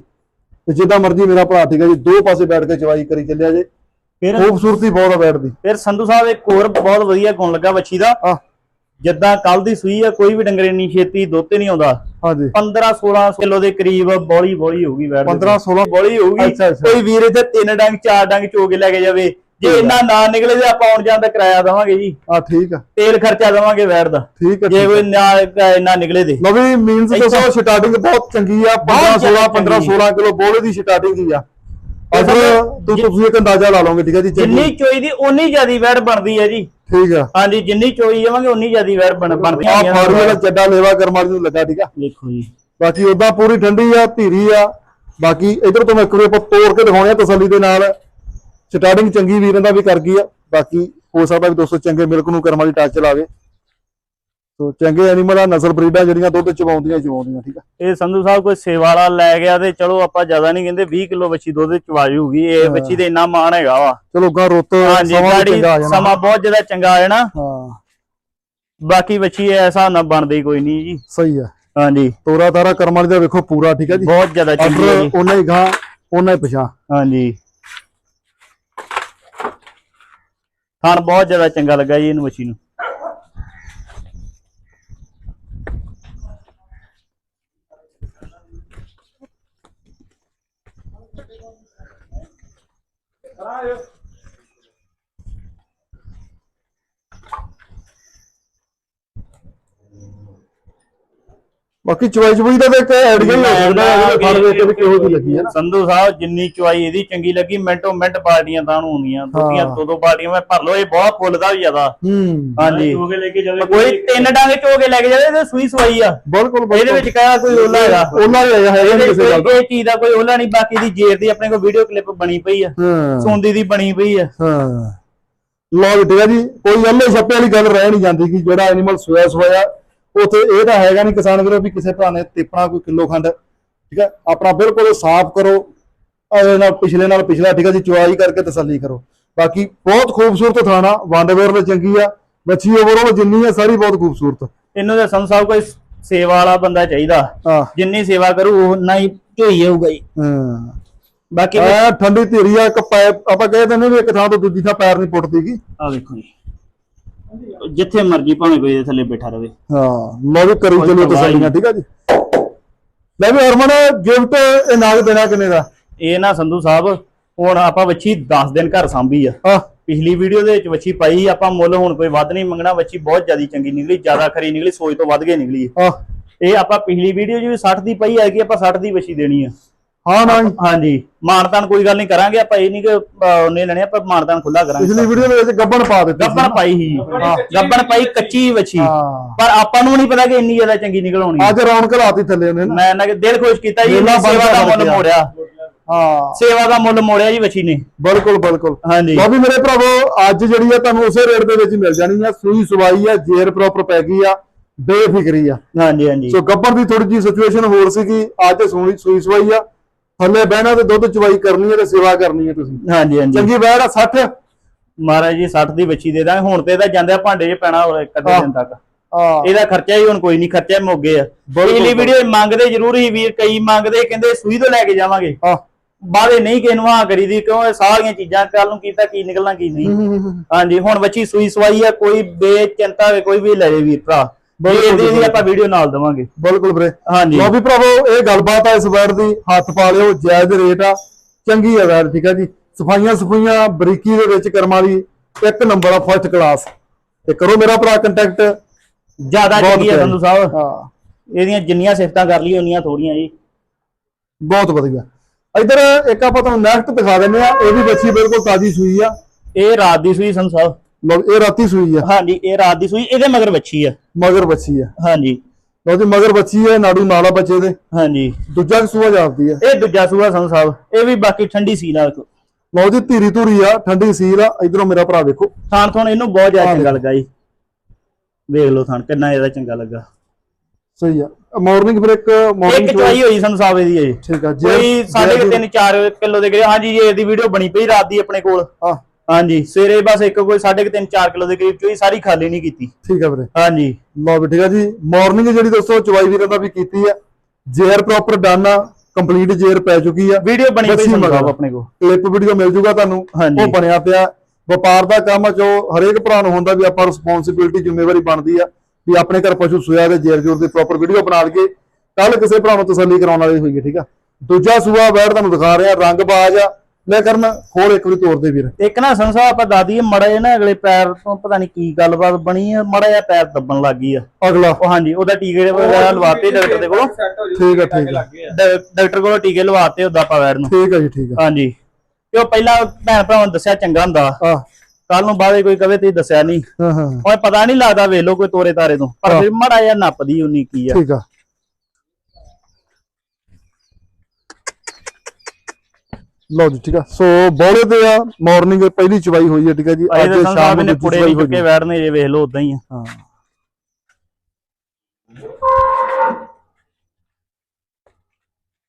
ਤੇ ਜਿੱਦਾਂ ਮਰਜ਼ੀ ਮੇਰਾ ਭਰਾ ਠੀਕ ਹੈ ਜੀ ਦੋ ਪਾਸੇ ਬੈਠ ਕੇ ਚਵਾਈ ਕਰੀ ਚੱਲਿਆ ਜੇ। ਫਿਰ ਖੂਬਸੂਰਤੀ ਬਹੁਤ ਆ ਬੈਠ ਦੀ। ਫਿਰ ਸੰਧੂ ਸਾਹਿਬ ਇੱਕ ਹੋਰ ਬਹੁਤ ਵਧੀਆ ਗੁਣ ਲੱਗਾ ਵੱਛੀ ਦਾ। ਜਿੱਦਾਂ ਕੱਲ ਦੀ ਸੂਈ ਆ ਕੋਈ ਵੀ ਡੰਗਰ ਇੰਨੀ ਛੇਤੀ ਦੁੱਧ ਨਹੀਂ ਆਉਂਦਾ। ਹਾਂਜੀ। 15 16 ਕਿਲੋ ਦੇ ਕਰੀਬ ਬੋਲੀ ਬੋਲੀ ਹੋਊਗੀ ਵੈਟ 15 16 ਬੋਲੀ ਹੋਊਗੀ। ਕੋਈ ਵੀਰ ਇੱਥੇ ਤਿੰਨ ਡੰਗ ਚਾਰ ਡੰਗ ਚੋ ਕੇ ਲੈ ਕੇ ਜਾਵੇ। ਜੇ ਇੰਨਾ ਨਾ ਨਿਕਲੇ ਤੇ ਆਪਾਂ ਆਉਣ ਜਾਣ ਦਾ ਕਿਰਾਇਆ ਦੇਵਾਂਗੇ ਜੀ। ਆ ਠੀਕ ਆ। ਤੇਲ ਖਰਚਾ ਦੇਵਾਂਗੇ ਵੈਟ ਦਾ। ਠੀਕ ਆ ਜੇ ਕੋਈ ਨਾ ਇੰਨਾ ਨਿਕਲੇ ਤੇ। ਲੋ ਵੀ ਮੀਨਸ ਦੋਸਤੋ ਸਟਾਰਟਿੰਗ ਬਹੁਤ ਚੰਗੀ ਆ। 15 ਬਹੁਤ 16 ਜ਼ਿਆਦਾ 15 ਚੰਗੀ। 16 ਕਿਲੋ ਬੋਲੇ ਦੀ ਸਟਾਰਟਿੰਗ ਹੀ ਆ। ਸਭ- ਤੂੰ ਤੁਸੀਂ ਇੱਕ ਅੰਦਾਜ਼ਾ ਲਾ ਲਓਗੇ ਠੀਕ ਹੈ ਜੀ। ਜਿੰਨੀ ਚੋਈ ਦੀ ਉਨੀ ਜ਼ਿਆਦੀ ਵੈਟ ਬਣਦੀ ਹੈ ਜੀ। ਠੀਕ ਆ ਹਾਂਜੀ ਜਿੰਨੀ ਚੋਈ ਜਾਵਾਂਗੇ ਉਨੀ ਜ਼ਿਆਦੀ ਬਣ ਬਣਦੀ ਆ ਹੈ। ਫਾਰਮੇ ਦਾ ਚੱਡਾ ਲੇਵਾ ਕਰਮ ਵਾਲੀ ਨੂੰ ਲੱਗਾ ਠੀਕ ਆ ਦੇਖੋ ਜੀ। ਬਾਕੀ ਉਦਾਂ ਪੂਰੀ ਠੰਡੀ ਆ ਧੀਰੀ ਆ। ਬਾਕੀ ਇਧਰ ਤੋਂ ਮੈਂ ਇੱਕ ਵਾਰੀ ਆਪਾਂ ਤੋੜ ਕੇ ਦਿਖਾਉਣੇ ਆ ਤਸੱਲੀ ਦੇ ਨਾਲ। ਸਟਾਰਟਿੰਗ ਚੰਗੀ ਵੀਰਾਂ ਦਾ ਵੀ ਕਰ ਗਈ ਆ। ਬਾਕੀ ਹੋ ਸਕਦਾ ਵੀ ਦੋਸਤੋ ਚੰਗੇ ਮਿਲਕ ਨੂੰ ਕਰਮ ਵਾਲੀ ਟੱਚ ਲਾਵੇ। ਸੋ ਚੰਗੇ ਐਨੀਮਲ ਆ ਨਸਲ ਬਰੀਡਾਂ ਜਿਹੜੀਆਂ ਦੁੱਧ ਚਵਾਉਂਦੀਆਂ ਚਵਾਉਂਦੀਆਂ ਠੀਕ ਆ। ਇਹ ਸੰਧੂ ਸਾਹਿਬ ਕੋਈ ਸੇਵਾ ਵਾਲਾ ਲੈ ਗਿਆ ਤੇ ਚਲੋ ਆਪਾਂ ਜ਼ਿਆਦਾ ਨਹੀਂ ਕਹਿੰਦੇ 20 ਕਿਲੋ ਬੱਚੀ ਦੁੱਧ ਚਵਾ ਜੂਗੀ। ਇਹ ਬੱਚੀ ਦੇ ਇੰਨਾ ਮਾਣ ਹੈਗਾ ਵਾ। ਚਲੋ ਗਾ ਰੁੱਤ ਸਮਾਂ ਚੰਗਾ ਆ ਜਾਣਾ। ਸਮਾਂ ਬਹੁਤ ਜ਼ਿਆਦਾ ਚੰਗਾ ਆ ਜਾਣਾ। ਹਾਂ। ਬਾਕੀ ਬੱਚੀ ਐਸਾ ਨਾ ਬਣਦੀ ਕੋਈ ਨਹੀਂ ਜੀ। ਸਹੀ ਆ। ਹਾਂਜੀ। ਤੋਰਾ ਤਾਰਾ ਕਰਮ ਵਾਲੀ ਦਾ ਵੇਖੋ ਪੂਰਾ ਠੀਕ ਹੈ ਜੀ। ਬਹੁਤ ਜ਼ਿਆਦਾ ਚੰਗੀ ਹੈ ਉਹਨਾਂ ਹੀ ਗਾਂ ਉਹਨਾਂ ਹੀ ਪਛਾਂ ਹਾਂਜੀ। ਖਾਣ ਬਹੁਤ ਜ਼ਿਆਦਾ ਚੰਗਾ ਲੱਗਾ ਜੀ ਇਹਨੂੰ ਬੱਚੀ ਨੂੰ। ਬਾਕੀ ਚਵਾਈ ਚਵਾਈ ਦਾ ਤਾਂ ਇੱਕ ਆਈਡੀਆ ਹੀ ਹੋ ਸਕਦਾ ਹੈ ਫੜ ਵੇਖ ਕੇ ਵੀ ਕਿਹੋ ਜਿਹੀ ਲੱਗੀ ਹੈ ਨਾ। ਸੰਧੂ ਸਾਹਿਬ ਜਿੰਨੀ ਚੁਆਈ ਇਹਦੀ ਚੰਗੀ ਲੱਗੀ ਮਿੰਟੋ ਮਿੰਟ ਪਾਰਟੀਆਂ ਤਾਂ ਨੂੰ ਹੁੰਦੀਆਂ ਦੋਦੀਆਂ ਹਾਂ। ਦੋ ਦੋ ਪਾਰਟੀਆਂ ਮੈਂ ਭਰ ਲਓ ਇਹ ਬਹੁਤ ਫੁੱਲਦਾ ਵੀ ਜ਼ਿਆਦਾ ਹੂੰ। ਹਾਂਜੀ। ਚੋ ਕੇ ਲੈ ਕੇ ਜਾਵੇ ਕੋਈ ਤਿੰਨ ਡਾਂਗੇ ਚੋ ਕੇ ਲੈ ਕੇ ਜਾਵੇ ਤੇ ਸੂਈ ਸਵਾਈ ਆ। ਬਿਲਕੁਲ ਇਹਦੇ ਵਿੱਚ ਕਹਾ ਕੋਈ ਓਲਾ ਹੈਗਾ? ਉਹਨਾਂ ਹੀ ਆਇਆ ਹੈਗਾ ਨਹੀਂ ਕਿਸੇ ਗੱਲ ਦਾ ਇਹ ਚੀਜ਼ ਦਾ ਕੋਈ ਓਲਾ ਨਹੀਂ ਬਾਕੀ ਦੀ ਜੇਰ ਦੀ ਆਪਣੇ ਕੋਲ ਵੀਡੀਓ ਕਲਿੱਪ ਬਣੀ ਪਈ ਆ। ਹਾਂ। ਸੌਂਦੀ ਦੀ ਬਣੀ ਪਈ ਆ। ਹਾਂ। ਲੋ ਹੈ ਜੀ। ਕੋਈ ਅੱਲੇ ਛੱਪੇ ਵਾਲੀ ਗੱਲ ਰਹਿ ਨਹੀਂ ਜਾਂਦੀ ਕਿ ਜਿਹੜਾ ਐਨੀਮਲ ਸੋਇਆ ਸੋਇਆ ਉਥੇ ਇਹ ਤਾਂ ਹੈਗਾ ਨਹੀਂ ਕਿਸਾਨ ਵੀਰੋ ਵੀ ਕਿਸੇ ਭਰਾ ਨੇ ਤਿੱਪਣਾ ਕੋਈ ਕਿਲੋ ਖੰਡ ਠੀਕ ਹੈ ਆਪਣਾ ਬਿਲਕੁਲ ਸਾਫ਼ ਕਰੋ ਇਹਦੇ ਨਾਲ ਪਿਛਲੇ ਨਾਲ ਪਿਛਲਾ ਠੀਕ ਹੈ ਜੀ? ਚੁਆਈ ਕਰਕੇ ਤਸੱਲੀ ਕਰੋ। ਬਾਕੀ ਬਹੁਤ ਖੂਬਸੂਰਤ ਥਾਣਾ ਵੰਡਵੇਰ ਚੰਗੀ ਆ ਬੱਚੀ ਓਵਰਆਲ ਜਿੰਨੀ ਆ ਸਾਰੀ ਬਹੁਤ ਖੂਬਸੂਰਤ। ਇਹਨੂੰ ਤਾਂ ਸੰਤ ਸਾਹਿਬ ਕੋਈ ਸੇਵਾ ਵਾਲਾ ਬੰਦਾ ਚਾਹੀਦਾ। ਜਿੰਨੀ ਸੇਵਾ ਕਰੂ ਉਹਨਾਂ ਹੀ ਢੋਈ ਜਾਊਗਾ ਜੀ। ਹਾਂ। ਬਾਕੀ ਠੰਡੀ ਧੀਰੀ ਆ ਇੱਕ ਆਪਾਂ ਕਹਿ ਦਿੰਦੇ ਵੀ ਇੱਕ ਥਾਂ ਤੋਂ ਦੂਜੀ ਥਾਂ ਪੈਰ ਨਹੀਂ ਪੁੱਟਦੀਗੀ ਆ ਵੇਖੋ ਜੀ। ਜਿੱਥੇ ਮਰਜ਼ੀ ਭਾਵੇਂ ਕੋਈ ਇਹਦੇ ਥੱਲੇ ਬੈਠਾ ਰਵੇ। ਹਾਂ ਲਓ ਵੀ ਕਰੀ ਚਲੋ ਤਸੱਲੀਆਂ ਠੀਕ ਆ ਜੀ? ਲੈ ਵੀ ਹਰਮਨ ਗਿਫਟ ਇਹ ਨਾਗ ਦੇਣਾ ਕਿੰਨੇ ਦਾ? ਇਹ ਨਾ ਸੰਧੂ ਸਾਹਿਬ ਹੁਣ ਆਪਾਂ ਵੱਛੀ 10 ਦਿਨ ਘਰ ਸਾਂਭੀ ਆ। ਪਿਛਲੀ ਵੀਡੀਓ ਦੇ ਵਿੱਚ ਵੱਛੀ ਪਾਈ ਆਪਾਂ ਮੁੱਲ ਹੁਣ ਕੋਈ ਵੱਧ ਨਹੀਂ ਮੰਗਣਾ ਵੱਛੀ ਬਹੁਤ ਜ਼ਿਆਦਾ ਚੰਗੀ ਨਿਕਲੀ ਜ਼ਿਆਦਾ ਖਰੀ ਨਿਕਲੀ ਸੋਚ ਤੋਂ ਵੱਧ ਕੇ ਨਿਕਲੀ ਹੈ। ਆ ਇਹ ਆਪਾਂ ਪਿਛਲੀ ਵੀਡੀਓ 'ਚ ਵੀ 60 ਦੀ ਪਈ ਹੈ ਕਿ ਆਪਾਂ 60 ਦੀ ਵੱਛੀ ਦੇਣੀ ਆ? ਹਾਂ ਨਾ। ਜੀ। ਹਾਂਜੀ। ਮਾਨਤਾਨ ਕੋਈ ਗੱਲ ਨਹੀਂ ਕਰਾਂਗੇ ਆਪਾਂ ਇਹ ਨਹੀਂ ਕਿ ਅਹ, ਉਹਨੇ ਲੈਣੇ ਆਪਾਂ ਮਾਨਤਾਨ ਖੁੱਲਾ ਕਰਾਂਗੇ। ਪਿਛਲੀ ਵੀਡੀਓ ਦੇ ਵਿੱਚ ਗੱਬਣ ਪਾ ਦਿੱਤੀ ਸੀ। ਗੱਬਣ ਪਾਈ ਹੀ ਗੱਬਣ ਪਾਈ ਕੱਚੀ। ਵੱਛੀ। ਹਾਂ। ਪਰ ਆਪਾਂ ਨੂੰ ਨਹੀਂ ਪਤਾ ਕਿ ਇੰਨੀ ਜ਼ਿਆਦਾ ਚੰਗੀ ਨਿਕਲ ਆਉਣੀ। ਅੱਜ ਰੌਣਕ ਲਾਤੀ ਥੱਲੇ ਉਹਨੇ ਨਾ। ਮੈਂ ਨਾ ਕਿ ਦਿਲ ਖੁਸ਼ ਕੀਤਾ ਜੀ ਮੇਲਾ ਸੇਵਾ ਦਾ ਮੁੱਲ ਗਿਆ। ਮੋੜਿਆ। ਹਾਂ। ਸੇਵਾ ਦਾ ਮੁੱਲ ਮੋੜਿਆ ਜੀ ਵੱਛੀ ਨੇ। ਬਿਲਕੁਲ ਬਿਲਕੁਲ। ਹਾਂਜੀ। ਲਓ ਵੀ ਮੇਰੇ ਭਰਾਵੋ ਅੱਜ ਜਿਹੜੀ ਆ ਤੁਹਾਨੂੰ ਉਸੇ ਰੇਟ ਦੇ ਵਿੱਚ ਮਿਲ ਜਾਣੀ ਆ। ਸੂਈ ਸਵਾਈ ਆ ਜੇਰ ਪ੍ਰੋਪਰ ਪੈ ਗਈ ਆ ਬੇਫਿਕਰੀ ਆ। ਹਾਂਜੀ ਹਾਂਜੀ। ਸੋ ਗੱਬਰ ਦੀ ਥੋੜੀ ਜੀ ਸਿਚੁਏਸ਼ਨ ਹੋਰ ਸੀਗੀ। ਅੱਜ ਸੂਈ ਸੂਈ ਸਵਾਈ ਆ। ਥੱਲੇ ਬਹਿਣਾ ਤੇ ਦੁੱਧ ਚਵਾਈ ਕਰਨੀ ਹੈ ਤੇ ਸੇਵਾ ਕਰਨੀ ਹੈ ਤੁਸੀਂ। ਹਾਂਜੀ ਹਾਂਜੀ। ਚੰਗੀ ਬੈੜ ਆ 60 ਮਹਾਰਾਜ ਜੀ 60 ਦੀ ਵੱਛੀ ਦੇ ਦਾਂਗੇ। ਹੁਣ ਤੇ ਇਹਦਾ ਜਾਂਦੇ ਭਾਂਡੇ 'ਚ ਪੈਣਾ ਹੋਰ ਇੱਕ ਅੱਧੇ। ਦਿਨ ਤੱਕ। ਆ ਇਹਦਾ ਖਰਚਾ ਹੀ ਹੁਣ ਕੋਈ ਨਹੀਂ ਖਰਚਾ ਮੋਗੇ ਆ ਪਿਛਲੀ ਵੀਡੀਓ ਮੰਗਦੇ ਜ਼ਰੂਰ ਹੀ ਵੀਰ ਕਈ ਮੰਗਦੇ ਕਹਿੰਦੇ ਸੂਈ ਤੋਂ ਲੈ ਕੇ ਜਾਵਾਂਗੇ। ਆ ਬਾਅਦੇ ਨਹੀਂ ਕਿਸੇ ਨੂੰ ਹਾਂ ਕਰੀਦੀ ਕਿਉਂ ਇਹ ਸਾਰੀਆਂ ਚੀਜ਼ਾਂ ਕੱਲ ਨੂੰ ਕੀਤਾ ਕੀ ਨਿਕਲਣਾ ਕੀ ਨਹੀਂ। ਹਾਂਜੀ ਹੁਣ ਬੱਚੀ ਸੂਈ ਸਵਾਈ ਆ ਕੋਈ ਬੇਚਿੰਤਾ ਹੋਵੇ ਕੋਈ ਵੀ ਲੈ ਜੇ ਵੀਰ ਭਰਾ। ਇਹਦੀ ਬਿਲਕੁਲ। ਆਪਾਂ ਵੀਡੀਓ ਨਾਲ ਦਵਾਂਗੇ। ਬਿਲਕੁਲ ਵੀਰੇ। ਹਾਂਜੀ। ਲੋ ਵੀ ਭਰਾਵੋ ਇਹ ਗੱਲਬਾਤ ਆ ਇਸ ਵੈਰ ਦੀ। ਹੱਥ ਪਾ ਲਿਓ ਜਾਇਜ਼ ਰੇਟ ਆ। ਚੰਗੀ ਆ ਵੈਰ ਠੀਕ ਆ ਜੀ। ਸਫਾਈਆਂ ਸਫਾਈਆਂ ਬਰੀਕੀ ਦੇ ਵਿੱਚ ਕਰਮ ਵਾਲੀ ਇੱਕ ਨੰਬਰ ਆ ਫਸਟ ਕਲਾਸ ਤੇ ਕਰੋ ਮੇਰਾ ਭਰਾ ਕੰਟੈਕਟ ਜ਼ਿਆਦਾ ਚੰਗੀ ਆ। ਸੰਧੂ ਸਾਹਿਬ। ਹਾਂ। ਇਹਦੀਆਂ ਜਿੰਨੀਆਂ ਸਿਫਤਾਂ ਕਰ ਲਈ ਉਨੀਆਂ ਥੋੜੀਆਂ ਜੀ। ਬਹੁਤ ਵਧੀਆ। ਇਧਰ ਇੱਕ ਆਪਾਂ ਤੁਹਾਨੂੰ ਨੈਕਸਟ ਦਿਖਾ ਦਿੰਨੇ ਆ ਇਹ ਵੀ ਬੱਚੀ ਬਿਲਕੁਲ ਤਾਜ਼ੀ ਸੂਈ ਆ। ਇਹ ਰਾਤ ਦੀ ਸੂਈ ਸੰਧੂ ਸਾਹਿਬ। ਲਓ ਇਹ ਰਾਤੀ ਸੂਈ ਆ। ਹਾਂਜੀ ਇਹ ਰਾਤ ਦੀ ਸੂਈ ਇਹਦੇ ਮਗਰ ਬੱਚੀ ਆ। ਮਗਰ ਬੱਚੀ ਆ। ਹਾਂਜੀ। ਲਓ ਜੀ ਮਗਰ ਬੱਚੀ ਆ ਨਾੜੂ ਨਾਲਾ ਬੱਚੇ ਦੇ। ਹਾਂਜੀ। ਦੂਜਾ ਸੂਆ ਜਾਪਦੀ ਆ। ਇਹ ਦੂਜਾ ਸੂਆ ਸੰਧੂ ਸਾਹਿਬ ਇਹ ਵੀ ਬਾਕੀ ਠੰਡੀ ਸੀ ਨਾਲ ਲਓ ਜੀ ਧੀਰੀ ਧੂਰੀ ਆ ਠੰਡੀ ਸੀਲ ਆ ਇਧਰੋਂ ਮੇਰਾ ਭਰਾ ਵੇਖੋ। ਥਾਣ ਥੋਣ ਇਹਨੂੰ ਬਹੁਤ ਜ਼ਿਆਦਾ ਹਾਂ ਚੰਗਾ ਲੱਗਾ ਜੀ। ਵੇਖ ਲਓ ਥਾਣ ਕਿੰਨਾ ਇਹਦਾ ਚੰਗਾ ਲੱਗਾ। ਸਹੀ ਆ। ਮਾਰਨਿੰਗ ਫਿਰ ਇੱਕ ਮਾਰਨਿੰਗ ਇੱਕ ਚਵਾਈ ਹੋਈ ਸੰਧੂ ਸਾਹਿਬ ਇਹਦੀ ਜੀ ਠੀਕ ਆ ਕੋਈ ਸਾਢੇ ਕੁ ਤਿੰਨ 4 ਕਿਲੋ ਦੇ ਕਰੀਬ ਹਾਂਜੀ ਜੀ ਇਹਦੀ ਵੀਡੀਓ ਬਣੀ ਪਈ ਰਾਤ ਦੀ ਆਪਣੇ ਕੋਲ। ਹਾਂ। ਹਾਂਜੀ ਸਵੇਰੇ ਬਸ ਇੱਕ ਕੋਈ ਸਾਢੇ ਕੁ ਤਿੰਨ 4 ਕਿਲੋ ਦੇ ਕਰੀਬ ਚੋਈ ਸਾਰੀ ਖਾਲੀ ਨਹੀਂ ਕੀਤੀ। ਠੀਕ ਆ ਵੀਰੇ। ਹਾਂਜੀ। ਲਓ ਵੀ ਠੀਕ ਆ ਜੀ। ਮਾਰਨਿੰਗ ਜਿਹੜੀ ਦੋਸਤੋ ਚਵਾਈ ਵੀਰਾਂ ਦਾ ਵੀ ਕੀਤੀ ਆ। ਜੇਅਰ ਪ੍ਰੋਪਰ ਡਨ ਆ ਕੰਪਲੀਟ ਜੇਰ ਪੈ ਚੁੱਕੀ ਆ। ਵੀਡੀਓ ਬਣੀ ਪਈ ਮਗਰ। ਆਪਣੇ ਕੋਲ। ਕਲਿੱਪ ਵੀਡੀਓ ਮਿਲ ਜੂਗਾ ਤੁਹਾਨੂੰ। ਉਹ ਬਣਿਆ ਪਿਆ। ਵਪਾਰ ਦਾ ਕੰਮ ਆ ਜੋ ਹਰੇਕ ਭਰਾ ਨੂੰ ਹੁੰਦਾ ਵੀ ਆਪਾਂ ਰਿਸਪੌਂਸਿਬਿਲਟੀ ਜ਼ਿੰਮੇਵਾਰੀ ਬਣਦੀ ਆ ਵੀ ਆਪਣੇ ਘਰ ਪਸ਼ੂ ਸੋਇਆ ਦੇ ਜੇਰ ਜੋਰ ਦੀ ਪ੍ਰੋਪਰ ਵੀਡੀਓ ਬਣਾ ਲਈਏ। ਕੱਲ ਕਿਸੇ ਭਰਾ ਨੂੰ ਤਸੱਲੀ ਕਰਾਉਣ ਵਾਲੀ ਹੋਈਏ ਠੀਕ ਆ। ਦੂਜਾ ਸੂਆ ਬੈੜ ਤੁਹਾਨੂੰ ਦਿਖਾ ਰਿਹਾ ਰੰਗ ਬਾਜ ਆ। ਲੈ ਕਰਨ ਖੋਲ ਇੱਕ ਵਾਰੀ ਤੋੜ ਦੇ ਵੀਰ। ਇੱਕ ਨਾ ਸਾਹਿਬ ਆਪਾਂ ਦਾਦੀ ਮੜਾ ਜਿਹਾ ਨਾ ਅਗਲੇ ਪੈਰ ਤੋਂ ਪਤਾ ਨਹੀਂ ਕੀ ਗੱਲਬਾਤ ਬਣੀ ਆ ਮੜਾ ਜਿਹਾ ਪੈਰ ਦੱਬਣ ਲੱਗ ਗਈ ਆ। ਅਗਲਾ। ਉਹ ਹਾਂਜੀ ਉਹਦਾ ਟੀਕੇ ਵਗੈਰਾ ਲਵਾਤੇ ਡਾਕਟਰ ਦੇ ਕੋਲੋਂ। ਹੋ ਠੀਕ ਆ, ਠੀਕ ਆ। ਡਾਕਟਰ ਕੋਲੋਂ ਟੀਕੇ ਲਵਾਤੇ ਉਹਦਾ ਆਪਾਂ ਵੈਰ ਨੂੰ। ਠੀਕ ਆ ਜੀ ਠੀਕ ਆ। ਹਾਂਜੀ। ਤੇ ਉਹ ਪਹਿਲਾਂ ਭੈਣ ਭਰਾਵਾਂ ਨੂੰ ਦੱਸਿਆ ਚੰਗਾ ਹੁੰਦਾ। ਆ ਕੱਲ ਨੂੰ ਬਾਅਦ ਕੋਈ ਕਵੇ ਤੇ ਦੱਸਿਆ ਨਹੀਂ ਹਾਂ ਹਾਂ। ਉਹ ਪਤਾ ਨਹੀਂ ਲੱਗਦਾ ਵੇਖ ਲੋ ਕੋਈ ਤੋਰੇ ਤਾਰੇ ਤੋਂ। ਪਰ ਫਿਰ ਮੜਾ ਜਿਹਾ ਨੱਪਦੀ ਉਨੀ ਕੀ ਆ। ਠੀਕ ਆ। ਲਓ ਜੀ ਠੀਕ ਆ। ਸੋ ਬੋਲੇ ਤੇ ਆ ਮਾਰਨਿੰਗ ਪਹਿਲੀ ਚਵਾਈ ਹੋਈ ਹੈ ਠੀਕ ਆ ਜੀ। ਅਜੇ ਸ਼ਾਮ ਨੇ ਪੁੜੇ ਨਹੀਂ ਚੁੱਕੇ ਵੈੜਨੇ ਜੇ ਵੇਖ ਲੋ ਉਦਾਂ ਹੀ ਆ। ਹਾਂ।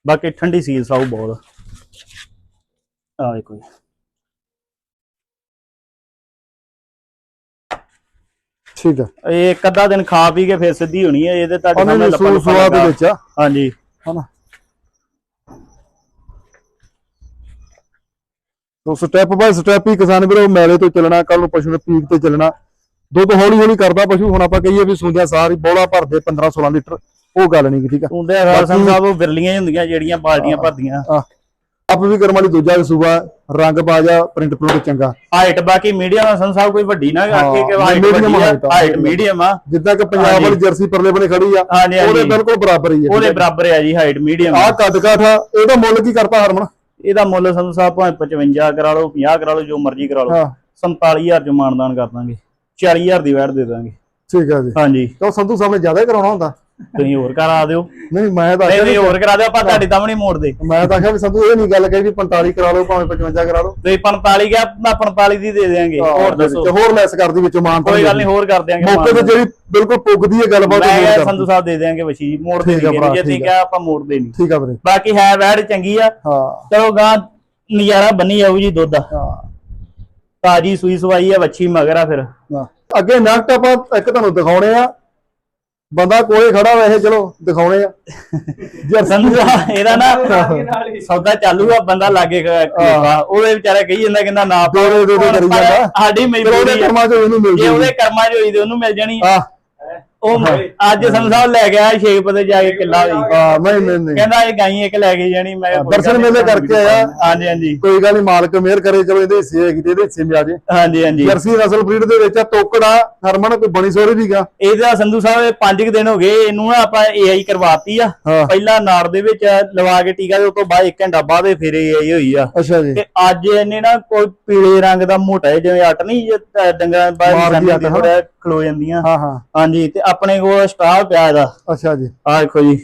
ਬਾਕੀ ਠੰਡੀ ਸੀਲ ਸਾਊ ਬਹੁਤ ਆ। ਦੇਖੋ ਜੀ। ਠੀਕ ਆ। ਇਹ ਇੱਕ ਅੱਧਾ ਦਿਨ ਖਾ ਪੀ ਕੇ ਫਿਰ ਸਿੱਧੀ ਹੋਣੀ ਹੈ ਇਹਦੇ ਤੁਹਾਡੇ ਸਾਹਮਣੇ ਲੱਪਾ ਸੁਆ ਦੇ ਵਿੱਚ ਆ। ਹਾਂਜੀ। ਹਨਾ। ਸੋ ਸਟੈਪ ਬਾਈ ਸਟੈਪ ਹੀ ਕਿਸਾਨ ਵੀਰੋ ਮੈਲੇ ਤੋਂ ਚੱਲਣਾ ਕੱਲ ਨੂੰ ਪਸ਼ੂ ਨੇ ਪੀਕ ਤੇ ਚੱਲਣਾ। ਦੁੱਧ ਹੌਲੀ ਹੌਲੀ ਕਰਦਾ ਪਸ਼ੂ ਹੁਣ ਆਪਾਂ ਕਹੀਏ ਵੀ ਸੁੰਦਿਆ ਸਾਰੀ ਬੋਲਾ ਭਰਦੇ 15 16 ਲੀਟਰ ਉਹ ਗੱਲ ਨਹੀਂ ਠੀਕ ਆ? ਉਹਦੇ ਰਾਸਨ ਸਾਹਿਬ ਉਹ ਵਿਰਲੀਆਂ ਹੀ ਹੁੰਦੀਆਂ ਜਿਹੜੀਆਂ ਬਾਲਟੀਆਂ ਭਰਦੀਆਂ। ਆਪ ਵੀ ਕਰਮ ਵਾਲੀ ਦੂਜਾ ਸੂਬਾ ਰੰਗ ਬਾਜਾ ਪ੍ਰਿੰਟ ਪ੍ਰਿੰਟ ਚੰਗਾ। ਹਾਈਟ ਬਾਕੀ ਮੀਡੀਅਮ ਆ ਸੰਨ ਸਾਹਿਬ ਕੋਈ ਵੱਡੀ ਨਾ ਆਖੇ ਕਿ ਹਾਈਟ। ਹਾਈਟ ਮੀਡੀਅਮ ਆ ਜਿੱਦਾਂ ਕਿ ਪੰਜਾਬ। ਵਾਲੀ ਜਰਸੀ ਪਰਲੇ ਬਣੇ ਖੜੀ ਆ ਉਹਦੇ ਬਿਲਕੁਲ ਬਰਾਬਰ ਹੀ ਆ ਉਹਦੇ ਬਰਾਬਰ ਆ ਜੀ ਹਾਈਟ ਮੀਡੀਅਮ ਆ। ਕੱਦ ਕਾਠਾ ਇਹਦਾ ਮੁੱਲ ਕੀ ਕਰਤਾ ਹਰਮਨ? ਇਹਦਾ ਮੁੱਲ ਸੰਨ ਸਾਹਿਬ ਭਾਵੇਂ 55 ਕਰਾ ਲਓ 50 ਕਰਾ ਲਓ ਜੋ ਮਰਜ਼ੀ ਕਰਾ ਲਓ। ਹਾਂ। 47000 ਚ ਮਾਨਦਾਨ ਕਰ ਦਾਂਗੇ। 40000 ਦੀ ਵੈਟ ਦੇ ਦਾਂਗੇ। ਠੀਕ ਆ ਜੀ। ਹਾਂਜੀ। ਤਾਂ ਸੰਧੂ ਸਾਹਿਬ ਨੇ ਜ਼ਿਆਦਾ ਹੀ ਕਰਾਉਣਾ ਹੁੰਦਾ। ਤੁਸੀਂ ਹੋਰ ਕਰਾ ਦਿਓ। ਨਹੀਂ ਮੈਂ ਤਾਂ ਨਹੀਂ ਆਖਿਆ ਹੋਰ ਕਰਾ ਦਿਓ ਆਪਾਂ ਤੁਹਾਡੀ ਤਾਂ ਵੀ ਨਹੀਂ ਮੋੜਦੇ। ਮੈਂ ਤਾਂ ਆਖਿਆ ਵੀ ਸੰਧੂ ਇਹ ਨਹੀਂ ਗੱਲ ਕਹੀ ਵੀ 45 ਕਰਾ ਲਓ ਭਾਵੇਂ 55 ਕਰਾ ਲਓ। ਤੁਸੀਂ 45 ਗਿਆ ਮੈਂ 45 ਦੀ ਦੇ ਦੇਾਂਗੇ ਹੋਰ ਦੱਸੋ। ਤੇ ਹੋਰ ਲੈਸ ਕਰਦੀ ਵਿੱਚੋਂ ਮਾਨ ਕੋਈ ਗੱਲ ਨਹੀਂ ਹੋਰ ਕਰ ਦਿਆਂਗੇ ਮੌਕੇ ਤੇ ਜਿਹੜੀ ਬਿਲਕੁਲ ਪੁੱਗਦੀ ਹੈ ਗੱਲਬਾਤ ਮੈਂ ਕਿਹਾ ਸੰਧੂ ਸਾਹਿਬ ਦੇ ਦੇਾਂਗੇ ਵਸ਼ੀ ਮੋੜਦੇ ਠੀਕ ਆ ਭਰਾ, ਜੇ ਤੁਸੀਂ ਠੀਕ ਆ। ਕਿਹਾ ਆਪਾਂ ਮੋੜਦੇ ਨਹੀਂ। ਠੀਕ ਆ ਵੀਰੇ। ਬਾਕੀ ਹੈ ਵੈੜ ਚੰਗੀ ਆ। ਹਾਂ। ਚਲੋ ਗਾਂ ਨਜ਼ਾਰਾ ਬੰਨੀ ਆਊ ਜੀ ਦੁੱਧ। ਦਾ ਹਾਂ। ਤਾਜੀ ਸੂਈ ਸਵਾਈ ਆ ਵੱਛੀ ਮਗਰ ਆ ਫਿਰ। ਹਾਂ। ਅੱਗੇ ਨੈਕਟ ਆਪਾਂ ਇੱਕ ਤੁਹਾਨੂੰ ਦਿਖਾਉਣੇ ਆ। ਬੰਦਾ ਕੋਲੇ ਖੜਾ ਵੈਸੇ ਚਲੋ ਦਿਖਾਉਣੇ ਆ। ਜਰਸੀ ਸੰਧੂ ਸਾਹਿਬ ਇਹਦਾ ਨਾ ਹੀ ਸੌਦਾ ਚਾਲੂ ਆ ਬੰਦਾ ਲਾਗੇ ਉਹਦੇ ਵਿਚਾਰਾ ਕਹੀ ਜਾਂਦਾ ਕਹਿੰਦਾ ਨਾ। ਦੋ ਦੋ ਦੋ ਕਰੀ ਪਰ ਜਾਂਦਾ। ਸਾਡੀ ਮਜਬੂਰੀ ਆ। ਕਰਮਾਂ ਚੋਂ ਇਹਨੂੰ ਮਿਲ ਜੇ ਜੂਗੀ। ਉਹਦੇ ਕਰਮਾਂ 'ਚ ਹੋਈ ਤੇ ਉਹਨੂੰ ਮਿਲ ਜਾਣੀ। ਹਾਂ। ਉਹ ਅੱਜ ਸੰਧੂ ਸਾਹਿਬ ਲੈ ਗਿਆ ਸ਼ੇਖ ਤੇ ਜਾ ਕੇ ਕਿੱਲਾ ਵੀ ਹਾਂ ਨਹੀਂ ਨਹੀਂ ਨਹੀਂ। ਕਹਿੰਦਾ ਇਹ ਗਾਈ ਇੱਕ ਲੈ ਕੇ ਜਾਣੀ ਮੈਂ ਦਰਸ਼ਨ ਮੇਲੇ ਕਰਕੇ ਆਇਆ। ਹਾਂਜੀ ਹਾਂਜੀ। ਕੋਈ ਗੱਲ ਨਹੀਂ ਮਾਲਕ ਮਿਹਰ ਕਰੇ ਚਲੋ ਇਹਦੇ ਹਿੱਸੇ ਹੈਗੀ ਤੇ ਇਹਦੇ ਹਿੱਸੇ ਆ ਜੇ। ਹਾਂਜੀ ਹਾਂਜੀ। ਜਰਸੀ ਨਸਲ ਬਰੀਡ ਦੇ ਵਿੱਚ ਆ ਤੋਕੜਾ ਹਰਮਨ ਕੋਈ ਬਣੀ ਸੋਰੀ ਵੀਗਾ ਇਹਦਾ ਸੰਧੂ ਸਾਹਿਬ ਇਹ ਪੰਜ ਕੁ ਦਿਨ ਹੋ ਗਏ ਇਹਨੂੰ ਆਪਾਂ ਏਆਈ ਕਰਵਾਤੀ ਆ। ਪਹਿਲਾਂ ਨਾੜ ਦੇ ਵਿੱਚ ਲਵਾ ਕੇ ਟੀਕਾ ਤੇ ਉਸ ਤੋਂ ਬਾਅਦ 1 ਘੰਟਾ ਬਾਅਦ ਇਹ ਫਿਰ ਏਆਈ ਹੋਈ ਆ। ਅੱਛਾ ਜੀ। ਤੇ ਅੱਜ ਇਹਨੇ ਨਾ ਕੋਈ ਪੀਲੇ ਰੰਗ ਦਾ ਮੋਟਾ ਜਿਵੇਂ ਅੱਟ ਨਹੀਂ ਡੰਗਰਾਂ ਬਾਹਰ ਮਾਰਦੀ ਨਿਸ਼ਾਨੀ ਅੱਟ, ਦੀ ਥੋੜਾ ਖਲੋ ਜਾਂਦੀਆਂ। ਹਾਂ ਹਾਂ। ਹਾਂਜੀ ਤੇ ਆਪਣੇ ਕੋਲ ਸਟਾਰ ਪਿਆ ਇਹਦਾ। ਅੱਛਾ ਜੀ। ਆ ਦੇਖੋ ਜੀ।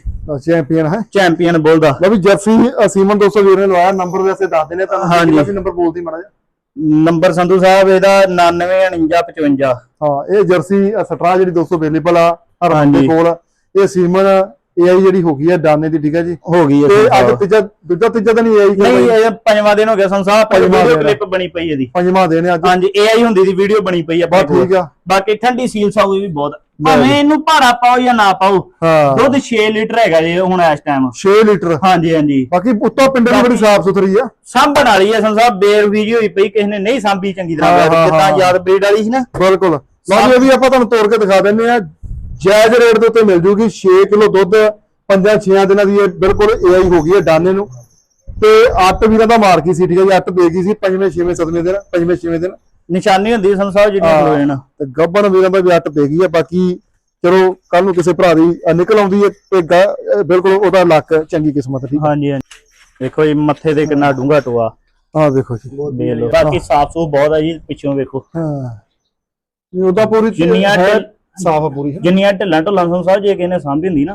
ਚੈਂਪੀਅਨ ਹੈ। ਚੈਂਪੀਅਨ ਬੁੱਲ ਦਾ। ਲਓ ਵੀ ਜਰਸੀ ਸੀਮਨ 200 ਵੀਰ ਨੇ ਲਵਾਇਆ ਨੰਬਰ ਵੈਸੇ ਦੱਸ ਦਿੰਦੇ ਤੁਹਾਨੂੰ। ਹਾਂਜੀ। ਵੀ ਨੰਬਰ ਬੋਲਦੀ ਮਾੜਾ ਜਿਹਾ? ਨੰਬਰ ਸੰਧੂ ਸਾਹਿਬ ਇਹਦਾ 994955 ਹਾਂ ਇਹ ਜਰਸੀ ਅ, ਸਟਰਾ ਜਿਹੜੀ 200 ਅਵੇਲੇਬਲ ਆ ਹਰਮਨ ਦੇ ਹਾਂਜੀ। ਕੋਲ। ਇਹ ਸੀਮਨ ਏਆਈ ਜਿਹੜੀ ਹੋ ਗਈ ਹੈ ਡਾਨੇ ਦੀ ਠੀਕ ਹੈ ਜੀ? ਹੋ ਗਈ ਹੈ ਤੇ ਅੱਜ। ਤੀਜਾ ਦੂਜਾ ਤੀਜਾ ਦਿਨ ਏਆਈ ਨਹੀਂ ਇਹ ਪੰਜਵਾਂ ਦਿਨ ਹੋ ਗਿਆ ਸਾਹਿਬ ਪੰਜਵਾਂ ਵੀਡੀਓ ਦਿਨ। ਕਲਿੱਪ ਬਣੀ ਪਈ ਇਹਦੀ। ਪੰਜਵਾਂ ਦਿਨ ਅੱਜ। ਹਾਂਜੀ ਏਆਈ ਹੁੰਦੀ ਦੀ ਵੀਡੀਓ ਬਣੀ ਪਈ ਆ ਬਸ ਠੀਕ ਆ। ਬਾਕੀ ਠੰਡੀ ਸੀਲ ਸਾਊ ਵੀ ਬਹੁਤ। ਭਾਵੇਂ ਇਹਨੂੰ ਭਾਰਾ ਪਾਓ ਜਾਂ ਨਾ ਪਾਓ ਦੁੱਧ 6 ਲੀਟਰ ਹੈਗਾ ਜੀ ਹੁਣ ਇਸ ਟਾਈਮ 6 ਲੀਟਰ। ਹਾਂਜੀ ਹਾਂਜੀ। ਬਾਕੀ ਉੱਤੋਂ ਪਿੰਡ ਦੀ ਬੜੀ ਸਾਫ਼ ਸੁਥਰੀ ਆ। ਸਾਂਭਣ ਵਾਲੀ ਸੰਧੂ ਸਾਹਿਬ ਬੇਰੁਖੀ ਜਿਹੀ ਹੋਈ ਪਈ ਕਿਸੇ ਨੇ ਨਹੀਂ ਸਾਂਭੀ ਚੰਗੀ ਤਰ੍ਹਾਂ। ਹਾਂ। ਯਾਦ ਬਰੀਡ ਵਾਲੀ ਸੀ ਨਾ। ਬਿਲਕੁਲ। ਲਓ ਜੀ ਇਹ ਵੀ ਆਪਾਂ ਤੁਹਾਨੂੰ ਤੋੜ ਕੇ ਦਿਖਾ ਦਿੰਨੇ ਆ ਜਾਇਜ਼ ਰੇਟ ਦੇ ਉੱਤੇ ਮਿਲ ਜੂਗੀ 6 ਕਿਲੋ ਦੁੱਧ ਪੰਜਾਂ 6 ਦਿਨਾਂ ਦੀ ਇਹ ਬਿਲਕੁਲ ਏਆਈ ਹੋ ਗਈ ਹੈ ਡਾਨੇ ਨੂੰ। ਤੇ ਅੱਟ ਵੀਰਾਂ ਦਾ ਮਾਰ ਗਈ ਸੀ ਠੀਕ ਹੈ ਜੀ? ਅੱਟ ਦੇ ਗਈ ਸੀ ਪੰਜਵੇਂ ਛੇਵੇਂ ਸੱਤਵੇਂ ਦਿਨ ਪੰਜਵੇਂ ਛੇਵੇਂ ਦਿਨ। ਨਿਸ਼ਾਨੀ ਹੁੰਦੀ ਹੈ ਸਾਹਿਬ ਜਿਹੜੀ ਹਾਂ। ਜਾਣਾ। ਤੇ ਗੱਬਣ ਵੀਰਾਂ ਦਾ ਵੀ ਅੱਟ ਦੇ ਗਈ ਹੈ ਬਾਕੀ ਚਲੋ ਕੱਲ ਨੂੰ ਕਿਸੇ ਭਰਾ ਦੀ ਨਿਕਲ ਆਉਂਦੀ ਹੈ ਤੇ ਬਿਲਕੁਲ ਉਹਦਾ ਲੱਕ ਚੰਗੀ ਕਿਸਮਤ ਠੀਕ ਹਾਂਜੀ ਹਾਂਜੀ। ਦੇਖੋ ਜੀ ਮੱਥੇ ਤੇ ਕਿੰਨਾ ਡੂੰਘਾ ਟੋਆ। ਆ ਦੇਖੋ ਜੀ। ਦੇਖ ਲਓ ਬਾਕੀ ਸਾਫ਼ ਸੂਫ ਬਹੁਤ ਆ ਜੀ ਪਿੱਛੋਂ ਵੇਖੋ। ਹਾਂ। ਉਹਦਾ ਪੂਰੀ ਜਿੰਨੀਆਂ ਸਾਫ਼ ਪੂਰੀ। ਹੈ ਜਿੰਨੀਆਂ ਢਿੱਲਾਂ ਢੁੱਲਾਂ ਸੰਧੂ ਸਾਹਿਬ ਜੇ ਕਿਸੇ ਨੇ ਸਾਂਭੀ ਹੁੰਦੀ ਨਾ।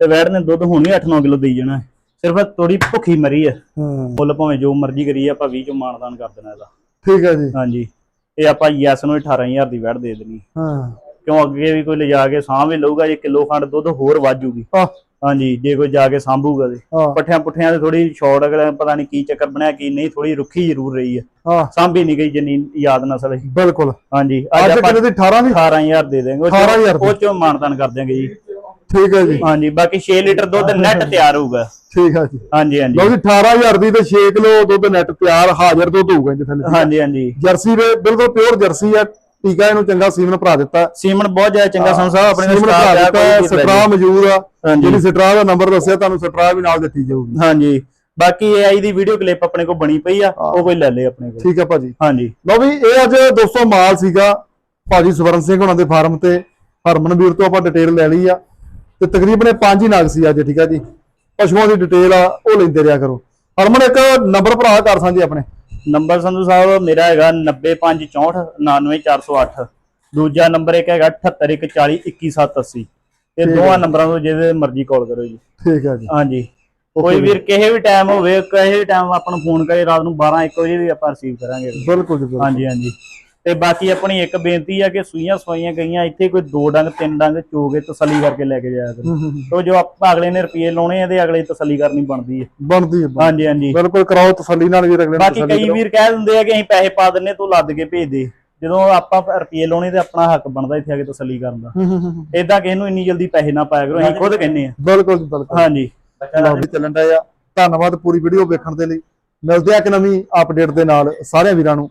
ਤੇ ਵੈੜ ਨੇ ਦੁੱਧ ਹੁਣ ਵੀ 8-9 ਕਿਲੋ ਦੇਈ ਜਾਣਾ। ਸਿਰਫ ਥੋੜੀ ਭੁੱਖੀ ਮਰੀ ਹੈ। ਮੁੱਲ ਭਾਵੇਂ ਜੋ ਮਰਜ਼ੀ ਕਰੀਏ ਆਪਾਂ 20 ਚੋਂ ਮਾਨਦਾਨ ਕਰ ਦੇਣਾ ਇਹਦਾ। ਠੀਕ ਹੈ ਜੀ। ਹਾਂਜੀ। ਇਹ ਆਪਾਂ ਯੈਸ ਨੂੰ 18000 ਦੀ ਵੈੜ ਦੇ ਦੇਣੀ ਹਾਂ। ਕਿਉਂ ਅੱਗੇ ਵੀ ਕੋਈ ਲਿਜਾ ਕੇ ਸਾਂਭ ਵੀ ਲਊਗਾ ਜੇ ਕਿਲੋ ਖੰਡ ਦੁੱਧ ਹੋਰ ਵਾਜੂਗੀ ਹਾਂਜੀ ਜੇ ਕੋਈ ਜਾ ਕੇ ਸਾਂਭੂਗਾ ਤੇ। ਪੱਠਿਆਂ ਪੁੱਠਿਆਂ ਤੇ ਥੋੜੀ ਸ਼ਾਰਟ ਅਗਲੇ ਪਤਾ ਨਹੀਂ ਕੀ ਚੱਕਰ ਬਣਿਆ ਕੀ ਨਹੀਂ ਥੋੜੀ ਰੁੱਖੀ ਜ਼ਰੂਰ ਰਹੀ ਹੈ। ਸਾਂਭੀ ਨਹੀਂ ਗਈ ਜਿੰਨੀ ਯਾਦ ਨਸਲ ਸੀ। ਬਿਲਕੁਲ। ਹਾਂਜੀ ਅੱਜ ਆਪਾਂ ਦੀ 18 ਦੀ 18000 ਦੇ ਦੇਂਗੇ 18,000 ਉਹ ਚੋਂ ਮਾਨਦਾਨ ਕਰ ਦਿਆਂਗੇ ਜੀ। ਠੀਕ ਹੈ ਜੀ। ਹਾਂਜੀ ਬਾਕੀ 6 ਲੀਟਰ ਦੁੱਧ ਨੈਟ ਤਿਆਰ ਹੋਊਗਾ। ਠੀਕ ਹੈ ਜੀ। ਹਾਂਜੀ ਹਾਂਜੀ। ਲਓ ਜੀ 18000 ਦੀ ਤੇ 6 ਕਿਲੋ ਦੁੱਧ ਨੈਟ ਤਿਆਰ ਹਾਜ਼ਰ ਦੁੱਧ ਹੋਊਗਾ ਜੀ ਥੱਲੇ। ਹਾਂਜੀ ਹਾਂਜੀ। ਜਰਸੀ ਦੇ ਬਿਲਕੁਲ ਪਿਓਰ ਜਰਸੀ ਆ ਟੀਕਾ ਇਹਨੂੰ ਚੰਗਾ ਸੀਮਨ ਭਰਾ ਦਿੱਤਾ। ਸੀਮਨ ਬਹੁਤ ਜ਼ਿਆਦਾ ਚੰਗਾ ਸੰਸਾ ਆਪਣੇ ਸੀਮਨ ਭਰਾ ਦਿੱਤਾ ਸਟਰਾ ਮੌਜੂਦ ਆ। ਜਿਹੜੀ ਸਟਰਾ ਦਾ ਨੰਬਰ ਦੱਸਿਆ ਤੁਹਾਨੂੰ ਸਟਰਾ ਵੀ ਨਾਲ ਦਿੱਤੀ ਜਾਊਗੀ। ਹਾਂਜੀ। ਬਾਕੀ AI ਦੀ ਵੀਡੀਓ ਕਲਿੱਪ ਆਪਣੇ ਕੋਲ ਬਣੀ ਪਈ ਆ ਉਹ ਕੋਈ ਲੈ ਲੇ ਆਪਣੇ ਕੋਲ। ਠੀਕ ਆ ਭਾਜੀ। ਹਾਂਜੀ। ਲਓ ਵੀ ਇਹ ਅੱਜ ਦੋਸਤੋ ਮਾਲ ਸੀਗਾ ਭਾਜੀ ਸਵਰਨ ਸਿੰਘ ਹੁਣਾਂ ਦੇ ਫਾਰਮ ਤੇ। ਹਰਮਨਵੀਰ ਤੋਂ ਆਪਾਂ ਡਿਟੇਲ ਲੈ ਲਈ ਆ। ਤੇ ਤਕਰੀਬਨ ਇਹ ਪੰਜ ਹੀ ਨਾਗ ਸੀ ਅੱਜ ਠੀਕ ਆ ਜੀ। ਪਸ਼ੂਆਂ ਦੀ ਡਿਟੇਲ ਆ ਉਹ ਲੈਂਦੇ ਰਿਹਾ ਕਰੋ। ਹਰਮਨ ਇੱਕ ਨੰਬਰ ਭਰਾ ਕਰ ਸਾਂਝੇ ਆਪਣੇ। ਨੰਬਰ ਸੰਧੂ ਸਾਹਿਬ ਮੇਰਾ ਹੈਗਾ 90564 99408 ਦੂਜਾ ਨੰਬਰ ਇੱਕ ਹੈਗਾ 7814021780 ਇਹ ਦੋਵਾਂ ਨੰਬਰਾਂ ਤੋਂ ਜਿਹਦੇ ਮਰਜ਼ੀ ਕਾਲ ਕਰੋ ਜੀ। ਠੀਕ ਆ ਜੀ। ਹਾਂਜੀ। ਕੋਈ ਵੀਰ ਕਿਸੇ ਵੀ ਟਾਈਮ ਹੋਵੇ ਕਿਸੇ ਵੀ ਟਾਈਮ ਆਪਾਂ ਨੂੰ ਫੋਨ ਕਰੇ ਰਾਤ ਨੂੰ 12 1 ਵਜੇ ਵੀ ਆਪਾਂ ਰਿਸੀਵ ਕਰਾਂਗੇ। ਬਿਲਕੁਲ ਜੀ ਹਾਂਜੀ ਹਾਂਜੀ। ਤੇ ਬਾਕੀ ਆਪਣੀ ਇੱਕ ਬੇਨਤੀ ਆ ਕਿ ਸੂਈਆਂ ਸਵਾਈਆਂ ਗਈਆਂ ਇੱਥੇ ਕੋਈ ਦੋ ਡੰਗ ਤਿੰਨ ਡੰਗ ਚੋਗੇ ਤਸੱਲੀ ਕਰਕੇ ਲੈ ਕੇ ਜਾਇਆ ਕਰੋ। ਤੋ ਜੋ ਆਪਾਂ ਅਗਲੇ ਨੇ ਰੁਪਏ ਲਾਉਣੇ ਆ ਤੇ ਅਗਲੇ ਤਸੱਲੀ ਕਰਨੀ ਬਣਦੀ ਹੈ ਬਣਦੀ ਹੈ। ਹਾਂਜੀ ਹਾਂਜੀ। ਬਿਲਕੁਲ ਕਰਾਓ ਤਸੱਲੀ ਨਾਲ ਵੀ ਅਗਲੇ ਬਾਕੀ ਕਈ। ਵੀਰ ਕਹਿ ਦਿੰਦੇ ਆ ਕਿ ਅਸੀਂ ਪੈਸੇ ਪਾ ਦਿੰਨੇ ਤੂੰ ਲੱਦ ਕੇ ਭੇਜ ਦੇ। ਜਦੋਂ ਆਪਾਂ ਰੁਪਏ ਲਾਉਣੇ ਤੇ ਆਪਣਾ ਹੱਕ ਬਣਦਾ ਇੱਥੇ ਆ ਕੇ ਤਸੱਲੀ ਕਰਨ ਦਾ। ਏਦਾਂ ਕਿਸੇ ਨੂੰ ਇੰਨੀ ਜਲਦੀ ਪੈਸੇ ਨਾ ਪਾਇਆ ਕਰੋ ਅਸੀਂ ਖੁਦ ਕਹਿੰਨੇ ਆ। ਬਿਲਕੁਲ ਜੀ, ਬਿਲਕੁਲ। ਹਾਂਜੀ। ਲਓ ਜੀ ਚੱਲਣ ਦਾ ਆ। ਧੰਨਵਾਦ ਪੂਰੀ ਵੀਡੀਓ ਵੇਖਣ ਦੇ ਲਈ। ਮਿਲਦੇ ਆ ਇੱਕ ਨਵੀਂ ਅਪਡੇਟ ਦੇ ਨਾਲ ਸਾਰਿਆਂ ਵੀਰਾਂ ਨੂੰ।